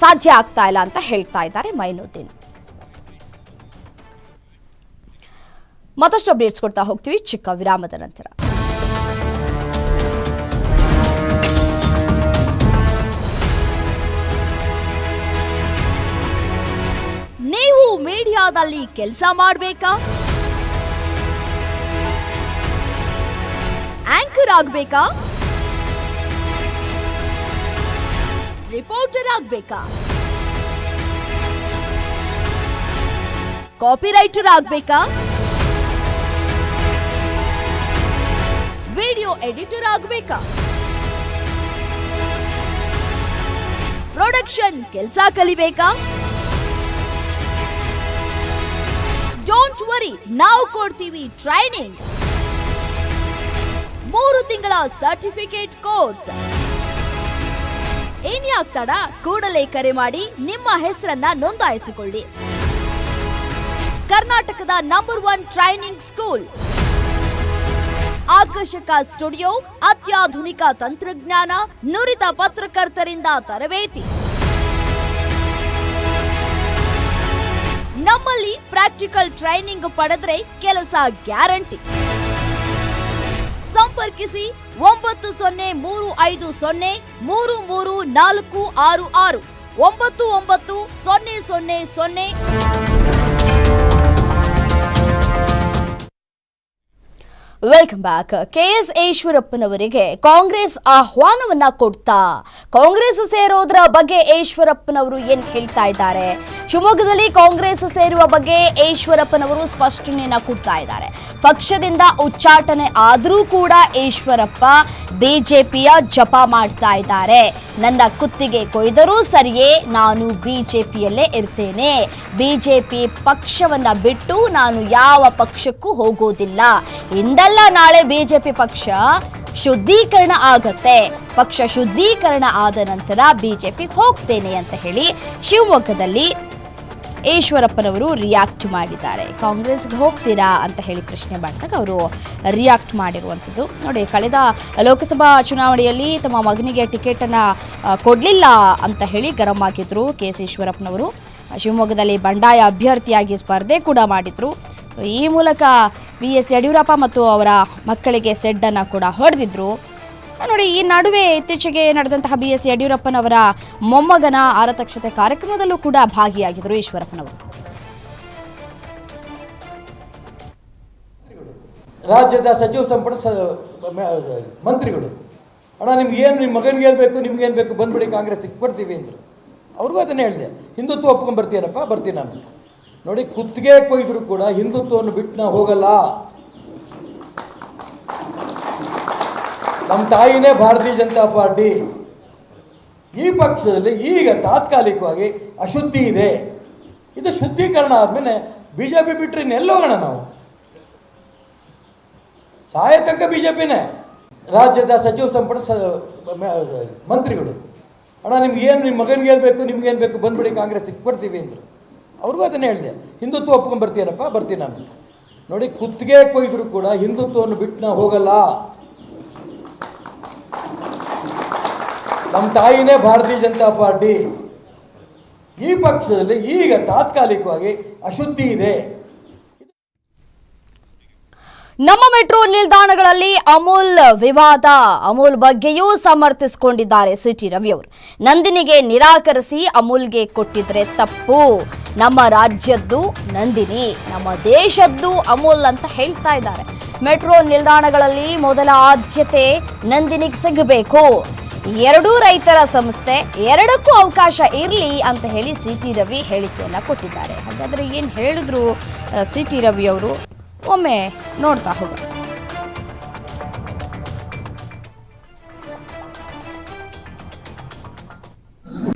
ಸಾಧ್ಯ ಆಗ್ತಾ ಇಲ್ಲ ಅಂತ ಹೇಳ್ತಾ ಇದ್ದಾರೆ ಮೈನುದ್ದೀನ್. ಮತ್ತಷ್ಟು ಅಪ್ಡೇಟ್ಸ್ ಕೊಡ್ತಾ ಹೋಗ್ತೀವಿ. ಚಿಕ್ಕ ವಿರಾಮದ ನಂತರ. ನೀವು ಮೀಡಿಯಾದಲ್ಲಿ ಕೆಲಸ ಮಾಡಬೇಕಾ? ಆಂಕರ್ ಆಗ್ಬೇಕಾ? ರಿಪೋರ್ಟರ್ ಆಗ್ಬೇಕಾ? ಕಾಪಿರೈಟರ್ ಆಗ್ಬೇಕಾ? ವಿಡಿಯೋ ಎಡಿಟರ್ ಆಗ್ಬೇಕಾ? ಪ್ರೊಡಕ್ಷನ್ ಕೆಲಸ ಕಲಿಬೇಕಾ? ಡೋಂಟ್ ವರಿ ನಾವು ಕೊಡ್ತೀವಿ ಟ್ರೈನಿಂಗ್ ಮೂರು ತಿಂಗಳ ಸರ್ಟಿಫಿಕೇಟ್ ಕೋರ್ಸ್ ಇನ್ಯಾಕ್ ತಡ ಕೂಡಲೇ ಕರೆ ಮಾಡಿ ನಿಮ್ಮ ಹೆಸರನ್ನ ನೋಂದಾಯಿಸಿಕೊಳ್ಳಿ. ಕರ್ನಾಟಕದ ನಂಬರ್ ಒನ್ ಟ್ರೈನಿಂಗ್ ಸ್ಕೂಲ್ ಆಕರ್ಷಕ ಸ್ಟುಡಿಯೋ, ಅತ್ಯಾಧುನಿಕ ತಂತ್ರಜ್ಞಾನ, ನುರಿತ ಪತ್ರಕರ್ತರಿಂದ ತರಬೇತಿ. ನಮ್ಮಲ್ಲಿ ಪ್ರಾಕ್ಟಿಕಲ್ ಟ್ರೈನಿಂಗ್ ಪಡೆದ್ರೆ ಕೆಲಸ ಗ್ಯಾರಂಟಿ ಸಂಪರ್ಕಿಸಿ ಒಂಬತ್ತು ಸೊನ್ನೆ ಮೂರು ಐದು ಸೊನ್ನೆ ಮೂರು ಮೂರು ನಾಲ್ಕು ಆರು ಆರು. ಒಂಬತ್ತು ಒಂಬತ್ತು ಸೊನ್ನೆ ಸೊನ್ನೆ ಸೊನ್ನೆ. ವೆಲ್ಕಮ್ ಬ್ಯಾಕ್ ಕೆ ಎಸ್ ಈಶ್ವರಪ್ಪನವರಿಗೆ ಕಾಂಗ್ರೆಸ್ ಆಹ್ವಾನವನ್ನ ಕೊಡ್ತಾ ಕಾಂಗ್ರೆಸ್ ಸೇರೋದ್ರ ಬಗ್ಗೆ ಈಶ್ವರಪ್ಪನವರು ಏನ್ ಹೇಳ್ತಾ ಇದ್ದಾರೆ ಶಿವಮೊಗ್ಗದಲ್ಲಿ ಕಾಂಗ್ರೆಸ್ ಸೇರುವ ಬಗ್ಗೆ ಈಶ್ವರಪ್ಪನವರು ಸ್ಪಷ್ಟನೆಯನ್ನ ಕೊಡ್ತಾ ಇದ್ದಾರೆ ಪಕ್ಷದಿಂದ ಉಚ್ಚಾಟನೆ ಆದರೂ ಕೂಡ ಈಶ್ವರಪ್ಪ ಬಿಜೆಪಿಯ ಜಪ ಮಾಡ್ತಾ ಇದ್ದಾರೆ ನನ್ನ ಕುತ್ತಿಗೆ ಕೊಯ್ದರೂ ಸರಿಯೇ ನಾನು ಬಿಜೆಪಿಯಲ್ಲೇ ಇರ್ತೇನೆ ಬಿಜೆಪಿ ಪಕ್ಷವನ್ನ ಬಿಟ್ಟು ನಾನು ಯಾವ ಪಕ್ಷಕ್ಕೂ ಹೋಗೋದಿಲ್ಲ ಇಂದಲ್ಲ ನಾಳೆ ಬಿಜೆಪಿ ಪಕ್ಷ ಶುದ್ಧೀಕರಣ ಆಗತ್ತೆ. ಪಕ್ಷ ಶುದ್ಧೀಕರಣ ಆದ ನಂತರ ಬಿಜೆಪಿ ಹೋಗ್ತೇನೆ ಅಂತ ಹೇಳಿ ಶಿವಮೊಗ್ಗದಲ್ಲಿ ಈಶ್ವರಪ್ಪನವರು ರಿಯಾಕ್ಟ್ ಮಾಡಿದ್ದಾರೆ. ಕಾಂಗ್ರೆಸ್ಗೆ ಹೋಗ್ತೀರಾ ಅಂತ ಹೇಳಿ ಪ್ರಶ್ನೆ ಮಾಡಿದಾಗ ಅವರು ರಿಯಾಕ್ಟ್ ಮಾಡಿರುವಂಥದ್ದು. ನೋಡಿ, ಕಳೆದ ಲೋಕಸಭಾ ಚುನಾವಣೆಯಲ್ಲಿ ತಮ್ಮ ಮಗನಿಗೆ ಟಿಕೆಟನ್ನು ಕೊಡಲಿಲ್ಲ ಅಂತ ಹೇಳಿ ಗರಂ ಹಾಕಿದ್ರು ಕೆ ಎಸ್ ಈಶ್ವರಪ್ಪನವರು. ಶಿವಮೊಗ್ಗದಲ್ಲಿ ಬಂಡಾಯ ಅಭ್ಯರ್ಥಿಯಾಗಿ ಸ್ಪರ್ಧೆ ಕೂಡ ಮಾಡಿದ್ರು. ಸೊ ಈ ಮೂಲಕ ಬಿ ಎಸ್ ಯಡಿಯೂರಪ್ಪ ಮತ್ತು ಅವರ ಮಕ್ಕಳಿಗೆ ಸೆಡ್ಡನ್ನು ಕೂಡ ಹೊಡೆದಿದ್ರು. ನೋಡಿ, ಈ ನಡುವೆ ಇತ್ತೀಚೆಗೆ ನಡೆದಂತಹ ಬಿ ಎಸ್ ಯಡಿಯೂರಪ್ಪನವರ ಮೊಮ್ಮಗನ ಆರತಕ್ಷತೆ ಕಾರ್ಯಕ್ರಮದಲ್ಲೂ ಕೂಡ ಭಾಗಿಯಾಗಿದ್ದರು ಈಶ್ವರಪ್ಪನವರು. ರಾಜ್ಯದ ಸಚಿವ ಸಂಪುಟ ಮಂತ್ರಿಗಳು, ಅಣ್ಣ, ನಿಮ್ಗೆ ಏನು ನಿಮ್ಮ ಮಗನಿಗೆ ಏನು ಬೇಕು, ನಿಮ್ಗೆ ಏನು ಬೇಕು, ಬಂದ್ಬಿಡಿ, ಕಾಂಗ್ರೆಸ್ಸಿಗೆ ಕೊಡ್ತೀವಿ ಅಂದರು. ಅವ್ರಿಗೂ ಅದನ್ನೇ ಹೇಳಿದೆ, ಹಿಂದುತ್ವ ಒಪ್ಕೊಂಡು ಬರ್ತೀನಪ್ಪ ಬರ್ತೀನಿ ನಾನು ನೋಡಿ, ಕುತ್ತಿಗೆ ಕೊಯ್ದರೂ ಕೂಡ ಹಿಂದುತ್ವವನ್ನು ಬಿಟ್ಟು ನಾವು ಹೋಗಲ್ಲ. ನಮ್ಮ ತಾಯಿನೇ ಭಾರತೀಯ ಜನತಾ ಪಾರ್ಟಿ. ಈ ಪಕ್ಷದಲ್ಲಿ ಈಗ ತಾತ್ಕಾಲಿಕವಾಗಿ ಅಶುದ್ಧಿ ಇದೆ. ಇದು ಶುದ್ಧೀಕರಣ ಆದಮೇಲೆ ಬಿ ಜೆ ಪಿ ಬಿಟ್ಟರೆ ಇನ್ನೆಲ್ಲೋಗೋಣ ನಾವು? ಸಾಯ ತನಕ ಬಿ ಜೆ ಪಿನೇ ರಾಜ್ಯದ ಸಚಿವ ಸಂಪುಟ ಮಂತ್ರಿಗಳು. ಅಣ್ಣ, ನಿಮ್ಗೆ ಏನು ನಿಮ್ಮ ಮಗನಿಗೆ ಏನು ಬೇಕು ನಿಮ್ಗೇನು ಬೇಕು, ಬಂದ್ಬಿಡಿ, ಕಾಂಗ್ರೆಸ್ಸಿಗೆ ಕೊಡ್ತೀವಿ ಅಂದರು. ಅವ್ರಿಗೂ ಅದನ್ನು ಹೇಳಿದೆ, ಹಿಂದುತ್ವ ಒಪ್ಕೊಂಡು ಬರ್ತೀರಪ್ಪ ಬರ್ತೀನಿ ನಾನು ನೋಡಿ, ಕುತ್ತಿಗೆ ಕೊಯ್ದರೂ ಕೂಡ ಹಿಂದುತ್ವವನ್ನು ಬಿಟ್ಟು ನಾ ಹೋಗಲ್ಲ. ನಮ್ಮ ತಾಯಿನೇ ಭಾರತೀಯ ಜನತಾ ಪಾರ್ಟಿ. ಈ ಪಕ್ಷದಲ್ಲಿ ಈಗ ತಾತ್ಕಾಲಿಕವಾಗಿ ಅಶುದ್ಧಿ ಇದೆ. ನಮ್ಮ ಮೆಟ್ರೋ ನಿಲ್ದಾಣಗಳಲ್ಲಿ ಅಮೂಲ್ ವಿವಾದ, ಅಮೂಲ್ ಬಗ್ಗೆಯೂ ಸಮರ್ಥಿಸಿಕೊಂಡಿದ್ದಾರೆ ಸಿಟಿ ರವಿಯವರು ನಂದಿನಿಗೆ ನಿರಾಕರಿಸಿ ಅಮೂಲ್ಗೆ ಕೊಟ್ಟಿದ್ರೆ ತಪ್ಪು. ನಮ್ಮ ರಾಜ್ಯದ್ದು ನಂದಿನಿ, ನಮ್ಮ ದೇಶದ್ದು ಅಮೂಲ್ ಅಂತ ಹೇಳ್ತಾ ಇದ್ದಾರೆ. ಮೆಟ್ರೋ ನಿಲ್ದಾಣಗಳಲ್ಲಿ ಮೊದಲ ಆದ್ಯತೆ ನಂದಿನಿಗೆ ಸಿಗಬೇಕು. ಎರಡೂ ರೈತರ ಸಂಸ್ಥೆ ಎರಡಕ್ಕೂ ಅವಕಾಶ ಇರಲಿ ಅಂತ ಹೇಳಿ ಸಿ ಟಿ ರವಿ ಹೇಳಿಕೆಯನ್ನು ಕೊಟ್ಟಿದ್ದಾರೆ. ಹಾಗಾದ್ರೆ ಏನು ಹೇಳಿದ್ರು ಸಿ ಟಿ ರವಿ ಅವರು? ಒಮ್ಮೆ ನೋಡ್ತಾ ಹೋಗೋಣ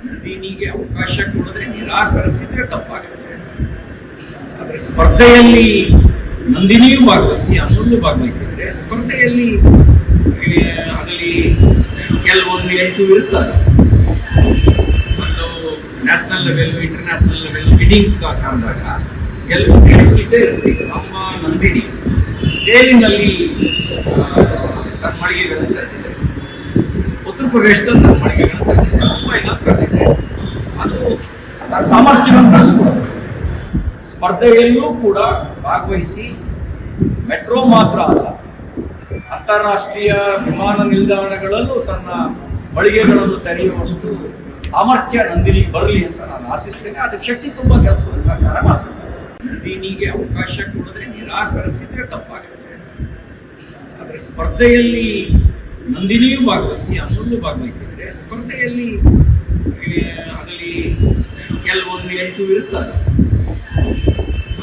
ನಂದಿನಿಗೆ ಅವಕಾಶ ಕೊಡದೆ ನಿರಾಕರಿಸಿದ್ರೆ ತಪ್ಪಾಗುತ್ತೆ. ಆದರೆ ಸ್ಪರ್ಧೆಯಲ್ಲಿ ನಂದಿನಿಯೂ ಭಾಗವಹಿಸಿ ಅಮೂಲ್ಯ ಭಾಗವಹಿಸಿದ್ರೆ ಸ್ಪರ್ಧೆಯಲ್ಲಿ ಅದರಲ್ಲಿ ಕೆಲವೊಂದು ಎಂಟು ಇರುತ್ತದೆ ಒಂದು national level international level bidding ಕರೆದಾಗ ಗೆಲುವು ಇದ್ದೇ ಈಗ ನಮ್ಮ ನಂದಿನಿ. ಜೈಲಿನಲ್ಲಿ ಮಳಿಗೆಗಳನ್ನು ಕರೆದಿದೆ. ಉತ್ತರ ಪ್ರದೇಶದಲ್ಲಿ ತನ್ನ ಮಳಿಗೆಗಳನ್ನು ಕರೆದಿದೆ ಮುಂಬೈನಲ್ಲಿ ಕರೆದಿದೆ. ಅದು ತನ್ನ ಸಾಮರ್ಥ್ಯವನ್ನು ಬೆಳೆಸ್ಕೊಳ್ಳೋದು ಸ್ಪರ್ಧೆಯಲ್ಲೂ ಕೂಡ ಭಾಗವಹಿಸಿ ಮೆಟ್ರೋ ಮಾತ್ರ ಅಲ್ಲ, ಅಂತಾರಾಷ್ಟ್ರೀಯ ವಿಮಾನ ನಿಲ್ದಾಣಗಳಲ್ಲೂ ತನ್ನ ಮಳಿಗೆಗಳನ್ನು ತೆರೆಯುವಷ್ಟು ಸಾಮರ್ಥ್ಯ ನಂದಿನಿಗೆ ಬರಲಿ ಅಂತ ನಾನು ಆಶಿಸ್ತೇನೆ. ಅದಕ್ಕೆ ಶಕ್ತಿ ತುಂಬ ಕೆಲಸವನ್ನು ಸರ್ಕಾರ ಮಾಡ್ತದೆ ನಂದಿನಿಗೆ ಅವಕಾಶ ಕೊಡದೆ ನಿರಾಕರಿಸಿದ್ರೆ ತಪ್ಪಾಗುತ್ತೆ. ಆದರೆ ಸ್ಪರ್ಧೆಯಲ್ಲಿ ನಂದಿನಿಯೂ ಭಾಗವಹಿಸಿ, ಅಮೂಲ್ಯ ಭಾಗವಹಿಸಿದ್ರೆ ಸ್ಪರ್ಧೆಯಲ್ಲಿ ಅದರಲ್ಲಿ ಕೆಲವೊಂದು ಎಂಟು ಇರುತ್ತದೆ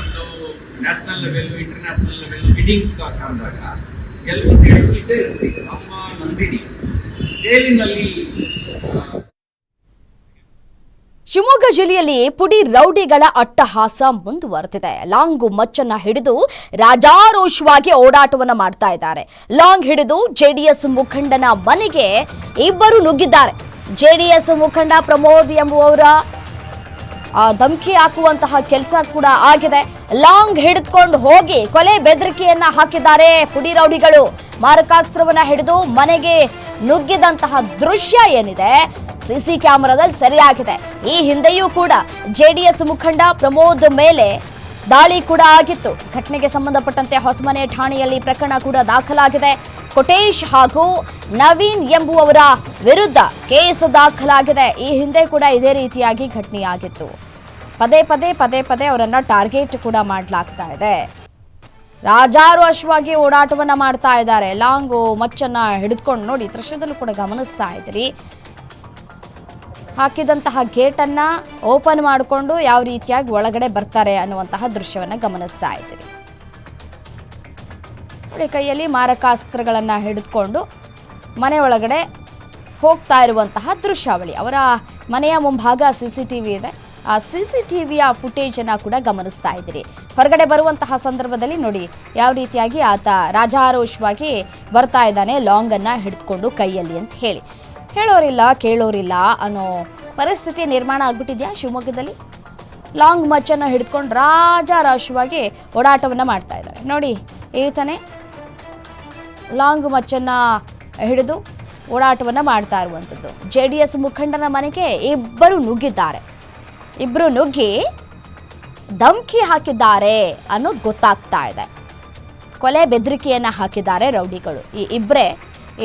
ಒಂದು national level, international level bidding ಕಾರಣದಾಗ ಕೆಲವೊಂದು ಎಂಟು ಇದ್ದೇ ಇರುತ್ತೆ. ಅಮ್ಮ ನಂದಿನಿ ಜೈಲಿನಲ್ಲಿ ಶಿವಮೊಗ್ಗ ಜಿಲ್ಲೆಯಲ್ಲಿ ಪುಡಿ ರೌಡಿಗಳ ಅಟ್ಟಹಾಸ ಮುಂದುವರೆದಿದೆ. ಲಾಂಗು ಮಚ್ಚನ್ನ ಹಿಡಿದು ರಾಜಾರೋಷವಾಗಿ ಓಡಾಟವನ್ನ ಮಾಡ್ತಾ ಇದ್ದಾರೆ. ಲಾಂಗ್ ಹಿಡಿದು ಜೆಡಿಎಸ್ ಮುಖಂಡನ ಮನೆಗೆ ಇಬ್ಬರು ನುಗ್ಗಿದ್ದಾರೆ. ಜೆಡಿಎಸ್ ಮುಖಂಡ ಪ್ರಮೋದ್ ಎಂಬುವವರ ಧಮಕಿ ಹಾಕುವಂತಹ ಕೆಲಸ ಕೂಡ ಆಗಿದೆ. ಲಾಂಗ್ ಹಿಡಿದುಕೊಂಡು ಹೋಗಿ ಕೊಲೆ ಬೆದರಿಕೆಯನ್ನ ಹಾಕಿದ್ದಾರೆ ಪುಡಿ ರೌಡಿಗಳು. ಮಾರಕಾಸ್ತ್ರವನ್ನ ಹಿಡಿದು ಮನೆಗೆ ನುಗ್ಗಿದಂತಹ ದೃಶ್ಯ ಏನಿದೆ? ಸಿಸಿ ಕ್ಯಾಮೆರಾದಲ್ಲಿ ಸೆರೆಯಾಗಿದೆ. ಈ ಹಿಂದೆಯೂ ಕೂಡ ಜೆಡಿಎಸ್ ಮುಖಂಡ ಪ್ರಮೋದ್ ಮೇಲೆ ದಾಳಿ ಕೂಡ ಆಗಿತ್ತು. ಘಟನೆಗೆ ಸಂಬಂಧಪಟ್ಟಂತೆ ಹೊಸಮನೆ ಠಾಣೆಯಲ್ಲಿ ಪ್ರಕರಣ ಕೂಡ ದಾಖಲಾಗಿದೆ. ಕೊಟೇಶ್ ಹಾಗೂ ನವೀನ್ ಎಂಬುವವರ ವಿರುದ್ಧ ಕೇಸ್ ದಾಖಲಾಗಿದೆ. ಈ ಹಿಂದೆ ಕೂಡ ಇದೇ ರೀತಿಯಾಗಿ ಘಟನೆಯಾಗಿತ್ತು. ಪದೇ ಪದೇ ಪದೇ ಪದೇ ಅವರನ್ನ ಟಾರ್ಗೆಟ್ ಕೂಡ ಮಾಡಲಾಗ್ತಾ ಇದೆ. ರಾಜಾರೋಷವಾಗಿ ಓಡಾಟವನ್ನ ಮಾಡ್ತಾ ಇದ್ದಾರೆ. ಲಾಂಗು ಮಚ್ಚನ್ನ ಹಿಡಿದುಕೊಂಡು ನೋಡಿ ದೃಶ್ಯದಲ್ಲೂ ಕೂಡ ಗಮನಿಸ್ತಾ ಇದ್ದೀರಿ. ಹಾಕಿದಂತಹ ಗೇಟನ್ನ ಓಪನ್ ಮಾಡಿಕೊಂಡು ಯಾವ ರೀತಿಯಾಗಿ ಒಳಗಡೆ ಬರ್ತಾರೆ ಅನ್ನುವಂತಹ ದೃಶ್ಯವನ್ನ ಗಮನಿಸ್ತಾ ಇದ್ದೀರಿ. ಕೈಯಲ್ಲಿ ಮಾರಕಾಸ್ತ್ರಗಳನ್ನು ಹಿಡಿದುಕೊಂಡು ಮನೆ ಒಳಗಡೆ ಹೋಗ್ತಾ ಇರುವಂತಹ ದೃಶ್ಯಾವಳಿ. ಅವರ ಮನೆಯ ಮುಂಭಾಗ ಸಿ ಸಿ ಟಿ ವಿ ಇದೆ. ಆ ಸಿ ಸಿ ಟಿ ವಿಯ ಫುಟೇಜನ್ನು ಕೂಡ ಗಮನಿಸ್ತಾ ಇದ್ದೀರಿ. ಹೊರಗಡೆ ಬರುವಂತಹ ಸಂದರ್ಭದಲ್ಲಿ ನೋಡಿ, ಯಾವ ರೀತಿಯಾಗಿ ಆತ ರಾಜಾರೋಷವಾಗಿ ಬರ್ತಾ ಇದ್ದಾನೆ ಲಾಂಗನ್ನು ಹಿಡಿದುಕೊಂಡು ಕೈಯಲ್ಲಿ ಅಂತ ಹೇಳಿ. ಹೇಳೋರಿಲ್ಲ ಕೇಳೋರಿಲ್ಲ ಅನ್ನೋ ಪರಿಸ್ಥಿತಿ ನಿರ್ಮಾಣ ಆಗ್ಬಿಟ್ಟಿದ್ಯಾ ಶಿವಮೊಗ್ಗದಲ್ಲಿ? ಲಾಂಗ್ ಮಚ್ಚನ್ನು ಹಿಡಿದುಕೊಂಡು ರಾಜಾರಾಶವಾಗಿ ಓಡಾಟವನ್ನು ಮಾಡ್ತಾ ಇದ್ದಾರೆ. ನೋಡಿ ಈತನೇ ಲಾಂಗ್ ಮಚ್ಚನ್ನು ಹಿಡಿದು ಓಡಾಟವನ್ನು ಮಾಡ್ತಾ ಇರುವಂಥದ್ದು. ಜೆ ಡಿ ಎಸ್ ಮುಖಂಡನ ಮನೆಗೆ ಇಬ್ಬರು ನುಗ್ಗಿದ್ದಾರೆ. ಇಬ್ಬರು ನುಗ್ಗಿ ಧಮಕಿ ಹಾಕಿದ್ದಾರೆ ಅನ್ನೋದು ಗೊತ್ತಾಗ್ತಾ ಇದೆ. ಕೊಲೆ ಬೆದರಿಕೆಯನ್ನು ಹಾಕಿದ್ದಾರೆ ರೌಡಿಗಳು. ಈ ಇಬ್ಬರೇ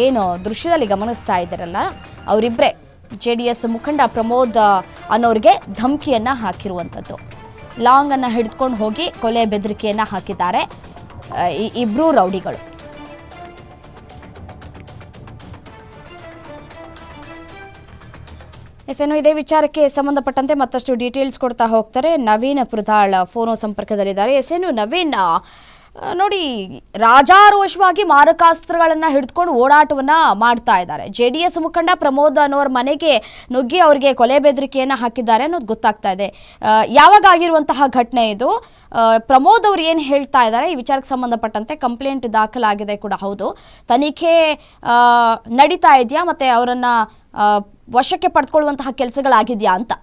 ಏನು ದೃಶ್ಯದಲ್ಲಿ ಗಮನಿಸ್ತಾ ಇದ್ದಾರಲ್ಲ ಅವರಿಬ್ಬರೇ ಜೆ ಡಿ ಎಸ್ ಮುಖಂಡ ಪ್ರಮೋದ್ ಅನ್ನೋರಿಗೆ ಧಮಕಿಯನ್ನು ಹಾಕಿರುವಂಥದ್ದು ಲಾಂಗನ್ನು ಹಿಡಿದುಕೊಂಡು ಹೋಗಿ ಕೊಲೆ ಬೆದರಿಕೆಯನ್ನು ಹಾಕಿದ್ದಾರೆ ಈ ಇಬ್ಬರೂ ರೌಡಿಗಳು. ಎಸ್ ಏನು ಇದೇ ವಿಚಾರಕ್ಕೆ ಸಂಬಂಧಪಟ್ಟಂತೆ ಮತ್ತಷ್ಟು ಡೀಟೇಲ್ಸ್ ಕೊಡ್ತಾ ಹೋಗ್ತಾರೆ ನವೀನ್ ಪುರದಾಳ್, ಫೋನೋ ಸಂಪರ್ಕದಲ್ಲಿದ್ದಾರೆ. ಎಸ್ ಏನು ನವೀನ್ ನೋಡಿ, ರಾಜಾರೋಷವಾಗಿ ಮಾರಕಾಸ್ತ್ರಗಳನ್ನ ಹಿಡಿದುಕೊಂಡು ಓಡಾಟವನ್ನ ಮಾಡ್ತಾ ಇದ್ದಾರೆ. ಜೆ ಡಿ ಎಸ್ ಮುಖಂಡ ಪ್ರಮೋದ್ ಅನ್ನೋರ್ ಮನೆಗೆ ನುಗ್ಗಿ ಅವರಿಗೆ ಕೊಲೆ ಬೆದರಿಕೆಯನ್ನ ಹಾಕಿದ್ದಾರೆ ಅನ್ನೋದು ಗೊತ್ತಾಗ್ತಾ ಇದೆ. ಯಾವಾಗ ಆಗಿರುವಂತಹ ಘಟನೆ ಇದು? ಪ್ರಮೋದ್ ಅವ್ರು ಏನು ಹೇಳ್ತಾ ಇದ್ದಾರೆ ಈ ವಿಚಾರಕ್ಕೆ ಸಂಬಂಧಪಟ್ಟಂತೆ ಕಂಪ್ಲೇಂಟ್ ದಾಖಲಾಗಿದೆ ಕೂಡ ಹೌದು. ತನಿಖೆ ನಡೀತಾ ಇದೆಯಾ ಮತ್ತೆ ಅವರನ್ನ ವಶಕ್ಕೆ ಪಡೆದುಕೊಳ್ಳುವಂತಹ ಕೆಲಸಗಳಾಗಿದೆಯಾ ಅಂತ?